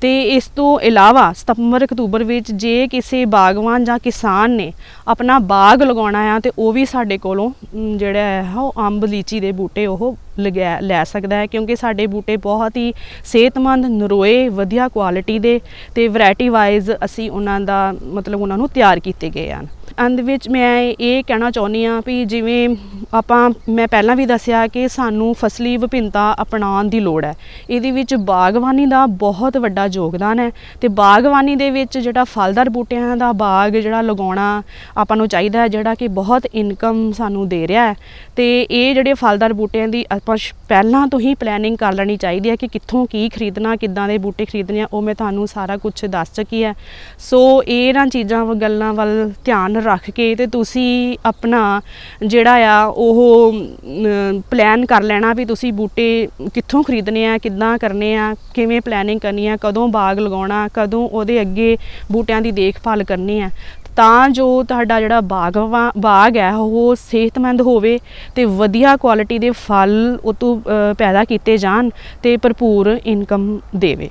ਤੇ ਇਸ ਤੋਂ ਇਲਾਵਾ ਸਤੰਬਰ, ਅਕਤੂਬਰ ਵਿੱਚ ਜੇ ਕਿਸੇ ਬਾਗਵਾਨ ਜਾਂ ਕਿਸਾਨ ਨੇ ਆਪਣਾ ਬਾਗ ਲਗਾਉਣਾ ਆ, ਤੇ ਉਹ ਵੀ ਸਾਡੇ ਕੋਲੋਂ ਜਿਹੜਾ ਹੈ, ਉਹ ਅੰਬ, ਲੀਚੀ ਦੇ ਬੂਟੇ ਉਹ ਲਗੈ ਲੈ ਸਕਦਾ ਹੈ ਕਿਉਂਕਿ ਸਾਡੇ ਬੂਟੇ ਬਹੁਤ ਹੀ ਸਿਹਤਮੰਦ, ਨਰੋਏ, ਵਧੀਆ ਕੁਆਲਿਟੀ ਦੇ ਤੇ ਵੈਰਾਈਟੀ ਵਾਈਜ਼ ਅਸੀਂ ਉਹਨਾਂ ਦਾ ਮਤਲਬ ਉਹਨਾਂ ਨੂੰ ਤਿਆਰ ਕੀਤੇ ਗਏ ਹਨ। ਅੰਤ ਵਿੱਚ ਮੈਂ ਇਹ ਕਹਿਣਾ ਚਾਹੁੰਦੀ ਆ ਵੀ ਜਿਵੇਂ ਆਪਾਂ, ਮੈਂ ਪਹਿਲਾਂ ਵੀ ਦੱਸਿਆ ਕਿ ਸਾਨੂੰ ਫਸਲੀ ਵਿਭਿੰਨਤਾ ਅਪਣਾਉਣ ਦੀ ਲੋੜ ਹੈ। ਇਹਦੇ ਵਿੱਚ ਬਾਗਬਾਨੀ ਦਾ ਬਹੁਤ ਵੱਡਾ ਯੋਗਦਾਨ ਹੈ ਤੇ ਬਾਗਬਾਨੀ ਦੇ ਵਿੱਚ ਜਿਹੜਾ ਫਲਦਾਰ ਬੂਟਿਆਂ ਦਾ ਬਾਗ ਜਿਹੜਾ ਲਗਾਉਣਾ ਆਪਾਂ ਨੂੰ ਚਾਹੀਦਾ ਹੈ, ਜਿਹੜਾ ਕਿ ਬਹੁਤ ਇਨਕਮ ਸਾਨੂੰ ਦੇ ਰਿਹਾ ਹੈ। ਤੇ ਇਹ ਜਿਹੜੇ ਫਲਦਾਰ ਬੂਟਿਆਂ ਦੀ ਆਪਾਂ ਸ਼- ਪਹਿਲਾਂ ਤੋਂ ਹੀ ਪਲੈਨਿੰਗ ਕਰ ਲੈਣੀ ਚਾਹੀਦੀ ਹੈ ਕਿ ਕਿੱਥੋਂ ਕੀ ਖਰੀਦਣਾ, ਕਿੱਦਾਂ ਦੇ ਬੂਟੇ ਖਰੀਦਣੇ ਆ, ਉਹ ਮੈਂ ਤੁਹਾਨੂੰ ਸਾਰਾ ਕੁਝ ਦੱਸ ਚੁੱਕੀ ਹੈ। ਸੋ ਇਹਨਾਂ ਚੀਜ਼ਾਂ ਵ- ਗੱਲਾਂ ਵੱਲ ਧਿਆਨ ਰੱਖ ਕੇ ਤੇ ਤੁਸੀਂ ਆਪਣਾ ਜਿਹੜਾ ਆ ਉਹ ਪਲਾਨ ਕਰ ਲੈਣਾ ਵੀ ਤੁਸੀਂ ਬੂਟੇ ਕਿੱਥੋਂ ਖਰੀਦਣੇ ਆ, ਕਿੱਦਾਂ ਕਰਨੇ ਆ, ਕਿਵੇਂ ਪਲੈਨਿੰਗ ਕਰਨੀ ਆ, ਕਦੋਂ ਬਾਗ ਲਗਾਉਣਾ, ਕਦੋਂ ਉਹਦੇ ਅੱਗੇ ਬੂਟਿਆਂ ਦੀ ਦੇਖਭਾਲ ਕਰਨੀ ਆ। ਤਾਂ ਜੋ ਤੁਹਾਡਾ ਜਿਹੜਾ ਬਾਗਵਾ ਬਾਗ ਹੈ ਉਹ ਸਿਹਤਮੰਦ ਹੋਵੇ ਤੇ ਵਧੀਆ ਕੁਆਲਿਟੀ ਦੇ ਫਲ ਉਹ ਤੋਂ ਪੈਦਾ ਕੀਤੇ ਜਾਣ ਤੇ ਭਰਪੂਰ ਇਨਕਮ ਦੇਵੇ।